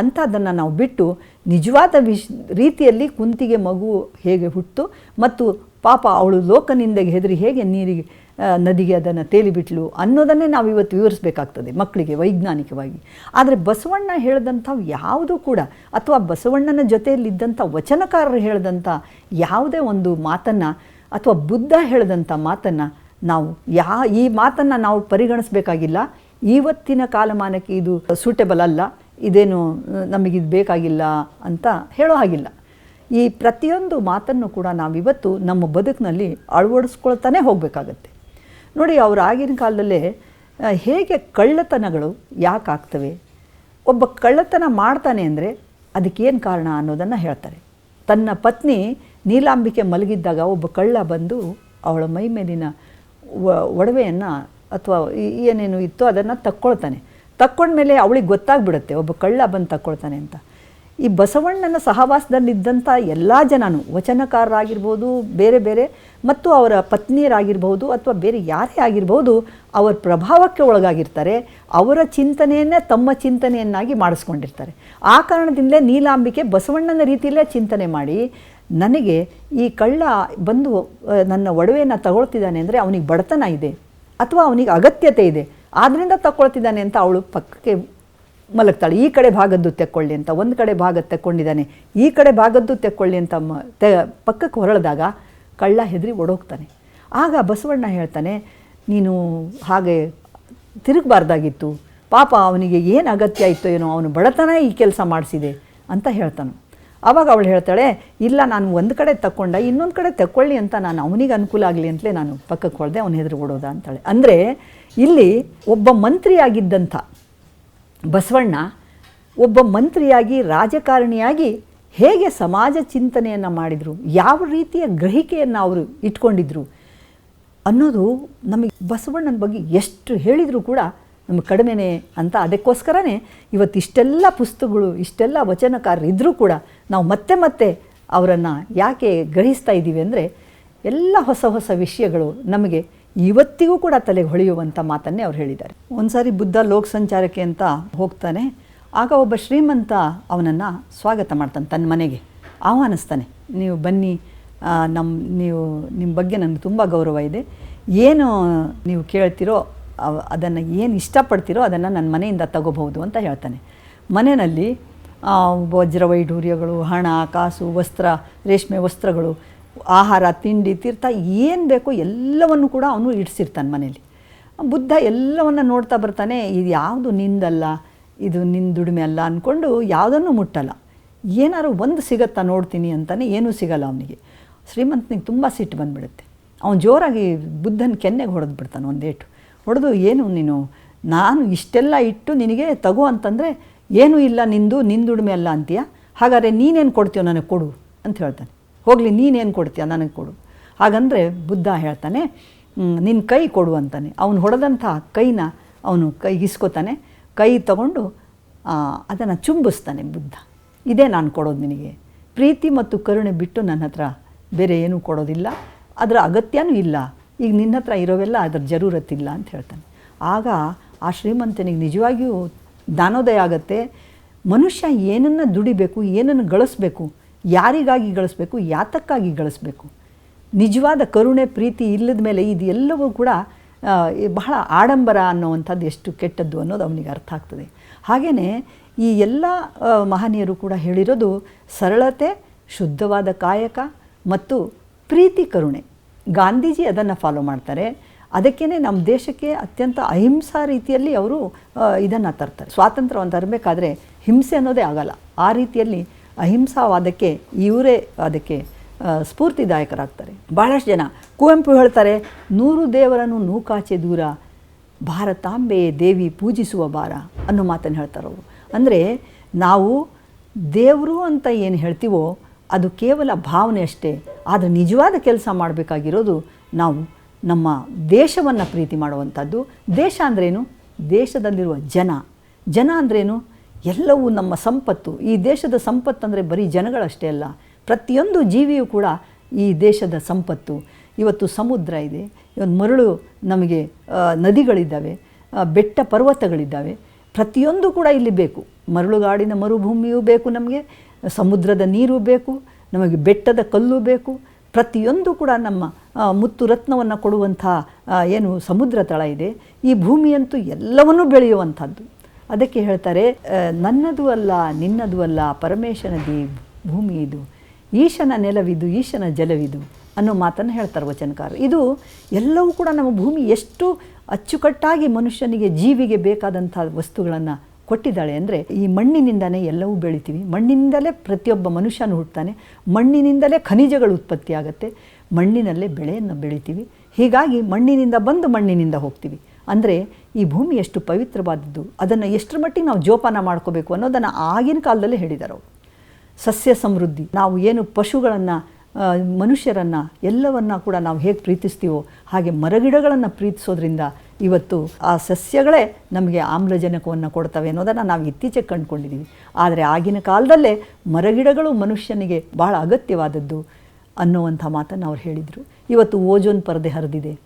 ಅಂಥದ್ದನ್ನು ನಾವು ಬಿಟ್ಟು ನಿಜವಾದ ವಿಶ್ ರೀತಿಯಲ್ಲಿ ಕುಂತಿಗೆ ಮಗು ಹೇಗೆ ಹುಟ್ಟು ಮತ್ತು ಪಾಪ ಅವಳು ಲೋಕನಿಂದಗೆ ಹೆದರಿ ಹೇಗೆ ನೀರಿಗೆ ನದಿಗೆ ಅದನ್ನು ತೇಲಿಬಿಟ್ಲು ಅನ್ನೋದನ್ನೇ ನಾವು ಇವತ್ತು ವಿವರಿಸಬೇಕಾಗ್ತದೆ ಮಕ್ಕಳಿಗೆ ವೈಜ್ಞಾನಿಕವಾಗಿ. ಆದರೆ ಬಸವಣ್ಣ ಹೇಳಿದಂಥವು ಯಾವುದೂ ಕೂಡ, ಅಥವಾ ಬಸವಣ್ಣನ ಜೊತೆಯಲ್ಲಿದ್ದಂಥ ವಚನಕಾರರು ಹೇಳಿದಂಥ ಯಾವುದೇ ಒಂದು ಮಾತನ್ನು ಅಥವಾ ಬುದ್ಧ ಹೇಳಿದಂಥ ಮಾತನ್ನು ನಾವು ಯಾ, ಈ ಮಾತನ್ನು ನಾವು ಪರಿಗಣಿಸಬೇಕಾಗಿಲ್ಲ. ಇವತ್ತಿನ ಕಾಲಮಾನಕ್ಕೆ ಇದು ಸೂಟೇಬಲ್ ಅಲ್ಲ. ಇದೇನು ನಮಗಿದು ಬೇಕಾಗಿಲ್ಲ ಅಂತ ಹೇಳೋ ಹಾಗಿಲ್ಲ. ಈ ಪ್ರತಿಯೊಂದು ಮಾತನ್ನು ಕೂಡ ನಾವಿವತ್ತು ನಮ್ಮ ಬದುಕಿನಲ್ಲಿ ಅಳವಡಿಸ್ಕೊಳ್ತಾನೆ ಹೋಗಬೇಕಾಗತ್ತೆ. ನೋಡಿ, ಅವರು ಆಗಿನ ಕಾಲದಲ್ಲೇ ಹೇಗೆ ಕಳ್ಳತನಗಳು ಯಾಕೆ ಆಗ್ತವೆ ಒಬ್ಬ ಕಳ್ಳತನ ಮಾಡ್ತಾನೆ ಅಂದರೆ ಅದಕ್ಕೇನು ಕಾರಣ ಅನ್ನೋದನ್ನು ಹೇಳ್ತಾರೆ. ತನ್ನ ಪತ್ನಿ ನೀಲಾಂಬಿಕೆ ಮಲಗಿದ್ದಾಗ ಒಬ್ಬ ಕಳ್ಳ ಬಂದು ಅವಳ ಮೈ ಮೇಲಿನ ಒಡವೆಯನ್ನು ಅಥವಾ ಏನೇನು ಇತ್ತು ಅದನ್ನು ತಕ್ಕೊಳ್ತಾನೆ. ತಕ್ಕೊಂಡ್ಮೇಲೆ ಅವಳಿಗೆ ಗೊತ್ತಾಗ್ಬಿಡುತ್ತೆ, ಒಬ್ಬ ಕಳ್ಳ ಬಂದು ತಕ್ಕೊಳ್ತಾನೆ ಅಂತ. ಈ ಬಸವಣ್ಣನ ಸಹವಾಸದಲ್ಲಿದ್ದಂಥ ಎಲ್ಲ ಜನನೂ ವಚನಕಾರರಾಗಿರ್ಬೋದು, ಬೇರೆ ಬೇರೆ, ಮತ್ತು ಅವರ ಪತ್ನಿಯರಾಗಿರ್ಬೋದು ಅಥವಾ ಬೇರೆ ಯಾರೇ ಆಗಿರ್ಬೋದು, ಅವರ ಪ್ರಭಾವಕ್ಕೆ ಒಳಗಾಗಿರ್ತಾರೆ, ಅವರ ಚಿಂತನೆಯನ್ನೇ ತಮ್ಮ ಚಿಂತನೆಯನ್ನಾಗಿ ಮಾಡಿಸ್ಕೊಂಡಿರ್ತಾರೆ. ಆ ಕಾರಣದಿಂದಲೇ ನೀಲಾಂಬಿಕೆ ಬಸವಣ್ಣನ ರೀತಿಯಲ್ಲೇ ಚಿಂತನೆ ಮಾಡಿ ನನಗೆ ಈ ಕಳ್ಳ ಬಂದು ನನ್ನ ಒಡವೆಯನ್ನು ತಗೊಳ್ತಿದ್ದಾನೆ ಅಂದರೆ ಅವನಿಗೆ ಬಡತನ ಇದೆ ಅಥವಾ ಅವನಿಗೆ ಅಗತ್ಯತೆ ಇದೆ. ಆದ್ದರಿಂದ ತಗೊಳ್ತಿದ್ದಾನೆ ಅಂತ ಅವಳು ಪಕ್ಕಕ್ಕೆ ಮಲಗ್ತಾಳೆ. ಈ ಕಡೆ ಭಾಗದ್ದು ತೆಕ್ಕೊಳ್ಳಿ ಅಂತ, ಒಂದು ಕಡೆ ಭಾಗ ತೆಕ್ಕೊಂಡಿದ್ದಾನೆ. ಈ ಕಡೆ ಭಾಗದ್ದು ತೆಕ್ಕೊಳ್ಳಿ ಅಂತ ಮ, ತೆ, ಪಕ್ಕಕ್ಕೆ ಹೊರಳಿದಾಗ ಕಳ್ಳ ಹೆದರಿ ಓಡೋಗ್ತಾನೆ. ಆಗ ಬಸವಣ್ಣ ಹೇಳ್ತಾನೆ, ನೀನು ಹಾಗೆ ತಿರುಗಬಾರ್ದಾಗಿತ್ತು. ಪಾಪ ಅವನಿಗೆ ಏನು ಅಗತ್ಯ ಇತ್ತು ಏನೋ, ಅವನು ಬಡತನ ಈ ಕೆಲಸ ಮಾಡಿಸಿದೆ ಅಂತ ಹೇಳ್ತಾನೆ. ಆವಾಗ ಅವಳು ಹೇಳ್ತಾಳೆ, ಇಲ್ಲ, ನಾನು ಒಂದು ಕಡೆ ತಕ್ಕೊಂಡ, ಇನ್ನೊಂದು ಕಡೆ ತಕ್ಕೊಳ್ಳಿ ಅಂತ ನಾನು ಅವನಿಗೆ ಅನುಕೂಲ ಆಗಲಿ ಅಂತಲೇ ನಾನು ಪಕ್ಕಕ್ಕೆ ಹೊಡೆದೆ, ಅವನ ಹೆದರು ಓಡೋದ ಅಂತಾಳೆ. ಅಂದರೆ ಇಲ್ಲಿ ಒಬ್ಬ ಮಂತ್ರಿಯಾಗಿದ್ದಂಥ ಬಸವಣ್ಣ ಒಬ್ಬ ಮಂತ್ರಿಯಾಗಿ, ರಾಜಕಾರಣಿಯಾಗಿ ಹೇಗೆ ಸಮಾಜ ಚಿಂತನೆಯನ್ನು ಮಾಡಿದರು, ಯಾವ ರೀತಿಯ ಗ್ರಹಿಕೆಯನ್ನು ಅವರು ಇಟ್ಕೊಂಡಿದ್ರು ಅನ್ನೋದು ನಮಗೆ ಬಸವಣ್ಣನ ಬಗ್ಗೆ ಎಷ್ಟು ಹೇಳಿದರೂ ಕೂಡ ನಮಗೆ ಕಡಿಮೆನೇ ಅಂತ ಅದಕ್ಕೋಸ್ಕರನೇ ಇವತ್ತು ಇಷ್ಟೆಲ್ಲ ಪುಸ್ತಕಗಳು, ಇಷ್ಟೆಲ್ಲ ವಚನಕಾರರು ಇದ್ದರೂ ಕೂಡ ನಾವು ಮತ್ತೆ ಮತ್ತೆ ಅವರನ್ನು ಯಾಕೆ ಗ್ರಹಿಸ್ತಾ ಇದ್ದೀವಿ ಅಂದರೆ ಎಲ್ಲ ಹೊಸ ಹೊಸ ವಿಷಯಗಳು ನಮಗೆ ಇವತ್ತಿಗೂ ಕೂಡ ತಲೆಗೆ ಹೊಳೆಯುವಂಥ ಮಾತನ್ನೇ ಅವ್ರು ಹೇಳಿದ್ದಾರೆ. ಒಂದು ಸಾರಿ ಬುದ್ಧ ಲೋಕ ಸಂಚಾರಕ್ಕೆ ಅಂತ ಹೋಗ್ತಾನೆ. ಆಗ ಒಬ್ಬ ಶ್ರೀಮಂತ ಅವನನ್ನು ಸ್ವಾಗತ ಮಾಡ್ತಾನೆ ತನ್ನ ಮನೆಗೆ. ಆಹ್ವಾನಿಸ್ತಾನೆ, ನೀವು ಬನ್ನಿ ನಮ್ಮ ನೀವು ನಿಮ್ಮ ಬಗ್ಗೆ ನನಗೆ ತುಂಬ ಗೌರವ ಇದೆ. ಏನು ನೀವು ಕೇಳ್ತಿರೋ ಅದನ್ನು ಏನು ಇಷ್ಟಪಡ್ತೀರೋ ಅದನ್ನು ನನ್ನ ಮನೆಯಿಂದ ತಗೋಬಹುದು ಅಂತ ಹೇಳ್ತಾನೆ. ಮನೆಯಲ್ಲಿ ವಜ್ರ ವೈಢೂರ್ಯಗಳು, ಹಣ, ಕಾಸು, ವಸ್ತ್ರ, ರೇಷ್ಮೆ ವಸ್ತ್ರಗಳು, ಆಹಾರ, ತಿಂಡಿ, ತೀರ್ಥ, ಏನು ಬೇಕೋ ಎಲ್ಲವನ್ನು ಕೂಡ ಅವನು ಇಡ್ಸಿರ್ತಾನೆ ಮನೇಲಿ. ಬುದ್ಧ ಎಲ್ಲವನ್ನು ನೋಡ್ತಾ ಬರ್ತಾನೆ, ಇದು ಯಾವುದು ನಿಂದಲ್ಲ? ಇದು ನಿನ್ನ ದುಡಿಮೆ ಅಲ್ಲ? ಅಂದ್ಕೊಂಡು ಯಾವುದನ್ನು ಮುಟ್ಟಲ್ಲ. ಏನಾದ್ರು ಒಂದು ಸಿಗತ್ತಾ ನೋಡ್ತೀನಿ ಅಂತಾನೆ ಏನೂ ಸಿಗಲ್ಲ ಅವನಿಗೆ. ಶ್ರೀಮಂತನಿಗೆ ತುಂಬ ಸಿಟ್ಟು ಬಂದುಬಿಡುತ್ತೆ. ಅವನು ಜೋರಾಗಿ ಬುದ್ಧನ ಕೆನ್ನೆಗೆ ಹೊಡೆದು ಬಿಡ್ತಾನೆ ಒಂದೇಟು. ಹೊಡೆದು ಏನು ನೀನು? ನಾನು ಇಷ್ಟೆಲ್ಲ ಇಟ್ಟು ನಿನಗೆ ತಗೋ ಅಂತಂದರೆ ಏನೂ ಇಲ್ಲ, ನಿಂದು ನಿಂದುಡಿಮೆ ಅಲ್ಲ ಅಂತೀಯ? ಹಾಗಾದರೆ ನೀನೇನು ಕೊಡ್ತೀಯೋ ನನಗೆ ಕೊಡು ಅಂತ ಹೇಳ್ತಾನೆ. ಹೋಗಲಿ, ನೀನೇನು ಕೊಡ್ತೀಯ ನನಗೆ ಕೊಡು. ಹಾಗಂದರೆ ಬುದ್ಧ ಹೇಳ್ತಾನೆ ನಿನ್ನ ಕೈ ಕೊಡು ಅಂತಾನೆ. ಅವನು ಹೊಡೆದಂಥ ಕೈನ ಅವನು ಕೈ ಕೈಗಿಸ್ಕೋತಾನೆ ಕೈ ತಗೊಂಡು ಅದನ್ನು ಚುಂಬಿಸ್ತಾನೆ ಬುದ್ಧ. ಇದೇ ನಾನು ಕೊಡೋದು ನಿನಗೆ. ಪ್ರೀತಿ ಮತ್ತು ಕರುಣೆ ಬಿಟ್ಟು ನನ್ನ ಹತ್ರ ಬೇರೆ ಏನೂ ಕೊಡೋದಿಲ್ಲ. ಅದರ ಅಗತ್ಯನೂ ಇಲ್ಲ. ಈಗ ನಿನ್ನ ಹತ್ರ ಇರೋವೆಲ್ಲ ಅದರ ಜರೂರತ್ತಿಲ್ಲ ಅಂತ ಹೇಳ್ತಾನೆ. ಆಗ ಆ ಶ್ರೀಮಂತನಿಗೆ ನಿಜವಾಗಿಯೂ ಜ್ಞಾನೋದಯ ಆಗತ್ತೆ. ಮನುಷ್ಯ ಏನನ್ನು ದುಡಿಬೇಕು, ಏನನ್ನು ಗಳಿಸ್ಬೇಕು, ಯಾರಿಗಾಗಿ ಗಳಿಸ್ಬೇಕು, ಯಾತಕ್ಕಾಗಿ ಗಳಿಸ್ಬೇಕು. ನಿಜವಾದ ಕರುಣೆ, ಪ್ರೀತಿ ಇಲ್ಲದ ಮೇಲೆ ಇದೆಲ್ಲವೂ ಕೂಡ ಬಹಳ ಆಡಂಬರ ಅನ್ನೋವಂಥದ್ದು ಎಷ್ಟು ಕೆಟ್ಟದ್ದು ಅನ್ನೋದು ಅವನಿಗೆ ಅರ್ಥ ಆಗ್ತದೆ. ಹಾಗೆಯೇ ಈ ಎಲ್ಲ ಮಹನೀಯರು ಕೂಡ ಹೇಳಿರೋದು ಸರಳತೆ, ಶುದ್ಧವಾದ ಕಾಯಕ ಮತ್ತು ಪ್ರೀತಿ ಕರುಣೆ. ಗಾಂಧೀಜಿ ಅದನ್ನು ಫಾಲೋ ಮಾಡ್ತಾರೆ. ಅದಕ್ಕೇ ನಮ್ಮ ದೇಶಕ್ಕೆ ಅತ್ಯಂತ ಅಹಿಂಸಾ ರೀತಿಯಲ್ಲಿ ಅವರು ಇದನ್ನು ತರ್ತಾರೆ. ಸ್ವಾತಂತ್ರ್ಯವನ್ನು ತರಬೇಕಾದ್ರೆ ಹಿಂಸೆ ಅನ್ನೋದೇ ಆಗಲ್ಲ. ಆ ರೀತಿಯಲ್ಲಿ ಅಹಿಂಸಾವಾದಕ್ಕೆ ಇವರೇ ಅದಕ್ಕೆ ಸ್ಫೂರ್ತಿದಾಯಕರಾಗ್ತಾರೆ. ಬಹಳಷ್ಟು ಜನ ಕುವೆಂಪು ಹೇಳ್ತಾರೆ, ನೂರು ದೇವರನ್ನು ನೂಕಾಚೆ ದೂರ ಭಾರತಾಂಬೆ ದೇವಿ ಪೂಜಿಸುವ ಬಾರ ಅನ್ನೋ ಮಾತನ್ನು ಹೇಳ್ತಾರೆ ಅವರು. ಅಂದರೆ ನಾವು ದೇವರು ಅಂತ ಏನು ಹೇಳ್ತೀವೋ ಅದು ಕೇವಲ ಭಾವನೆ ಅಷ್ಟೇ. ಆದರೆ ನಿಜವಾದ ಕೆಲಸ ಮಾಡಬೇಕಾಗಿರೋದು ನಾವು ನಮ್ಮ ದೇಶವನ್ನು ಪ್ರೀತಿ ಮಾಡುವಂಥದ್ದು. ದೇಶ ಅಂದ್ರೇನು? ದೇಶದಲ್ಲಿರುವ ಜನ. ಜನ ಅಂದ್ರೇನು? ಎಲ್ಲವೂ ನಮ್ಮ ಸಂಪತ್ತು. ಈ ದೇಶದ ಸಂಪತ್ತು ಅಂದರೆ ಬರೀ ಜನಗಳಷ್ಟೇ ಅಲ್ಲ, ಪ್ರತಿಯೊಂದು ಜೀವಿಯೂ ಕೂಡ ಈ ದೇಶದ ಸಂಪತ್ತು. ಇವತ್ತು ಸಮುದ್ರ ಇದೆ, ಇವತ್ತು ಮರಳು ನಮಗೆ ನದಿಗಳಿದ್ದಾವೆ ಬೆಟ್ಟ ಪರ್ವತಗಳಿದ್ದಾವೆ. ಪ್ರತಿಯೊಂದು ಕೂಡ ಇಲ್ಲಿ ಬೇಕು. ಮರಳುಗಾಡಿನ ಮರುಭೂಮಿಯೂ ಬೇಕು ನಮಗೆ, ಸಮುದ್ರದ ನೀರು ಬೇಕು, ನಮಗೆ ಬೆಟ್ಟದ ಕಲ್ಲು ಬೇಕು ಪ್ರತಿಯೊಂದು ಕೂಡ ನಮ್ಮ ಮುತ್ತು ರತ್ನವನ್ನು ಕೊಡುವಂಥ ಏನು ಸಮುದ್ರ ತಳ ಇದೆ, ಈ ಭೂಮಿಯಂತೂ ಎಲ್ಲವನ್ನೂ ಬೆಳೆಯುವಂಥದ್ದು. ಅದಕ್ಕೆ ಹೇಳ್ತಾರೆ ನನ್ನದು ಅಲ್ಲ, ನಿನ್ನದು ಅಲ್ಲ ಪರಮೇಶನದಿ ಭೂಮಿ ಇದು, ಈಶನ ನೆಲವಿದು, ಈಶನ ಜಲವಿದು ಅನ್ನೋ ಮಾತನ್ನು ಹೇಳ್ತಾರೆ ವಚನಕಾರ ಇದು ಎಲ್ಲವೂ ಕೂಡ ನಮ್ಮ ಭೂಮಿ ಎಷ್ಟು ಅಚ್ಚುಕಟ್ಟಾಗಿ ಮನುಷ್ಯನಿಗೆ ಜೀವಿಗೆ ಬೇಕಾದಂಥ ವಸ್ತುಗಳನ್ನು ಕೊಟ್ಟಿದ್ದಾಳೆ ಅಂದರೆ ಈ ಮಣ್ಣಿನಿಂದಲೇ ಎಲ್ಲವೂ ಬೆಳಿತೀವಿ. ಮಣ್ಣಿನಿಂದಲೇ ಪ್ರತಿಯೊಬ್ಬ ಮನುಷ್ಯನೂ ಹುಟ್ಟುತ್ತಾನೆ. ಮಣ್ಣಿನಿಂದಲೇ ಖನಿಜಗಳು ಉತ್ಪತ್ತಿ ಆಗುತ್ತೆ. ಮಣ್ಣಿನಲ್ಲೇ ಬೆಳೆಯನ್ನು ಬೆಳಿತೀವಿ. ಹೀಗಾಗಿ ಮಣ್ಣಿನಿಂದ ಬಂದು ಮಣ್ಣಿನಿಂದ ಹೋಗ್ತೀವಿ. ಅಂದರೆ ಈ ಭೂಮಿ ಎಷ್ಟು ಪವಿತ್ರವಾದದ್ದು, ಅದನ್ನು ಎಷ್ಟರ ಮಟ್ಟಿಗೆ ನಾವು ಜೋಪಾನ ಮಾಡ್ಕೋಬೇಕು ಅನ್ನೋದನ್ನು ಆಗಿನ ಕಾಲದಲ್ಲೇ ಹೇಳಿದ್ದಾರೆ ಅವರು. ಸಸ್ಯ ಸಮೃದ್ಧಿ, ನಾವು ಏನು ಪಶುಗಳನ್ನು ಮನುಷ್ಯರನ್ನು ಎಲ್ಲವನ್ನ ಕೂಡ ನಾವು ಹೇಗೆ ಪ್ರೀತಿಸ್ತೀವೋ ಹಾಗೆ ಮರಗಿಡಗಳನ್ನು ಪ್ರೀತಿಸೋದ್ರಿಂದ ಇವತ್ತು ಆ ಸಸ್ಯಗಳೇ ನಮಗೆ ಆಮ್ಲಜನಕವನ್ನು ಕೊಡ್ತವೆ ಅನ್ನೋದನ್ನು ನಾವು ಇತ್ತೀಚೆಗೆ ಕಂಡುಕೊಂಡಿದ್ದೀವಿ ಆದರೆ ಆಗಿನ ಕಾಲದಲ್ಲೇ ಮರಗಿಡಗಳು ಮನುಷ್ಯನಿಗೆ ಬಹಳ ಅಗತ್ಯವಾದದ್ದು ಅನ್ನುವಂಥ ಮಾತನ್ನು ಅವ್ರು ಹೇಳಿದರು. ಇವತ್ತು ಓಜೋನ್ ಪರದೆ ಹರಿದಿದೆ.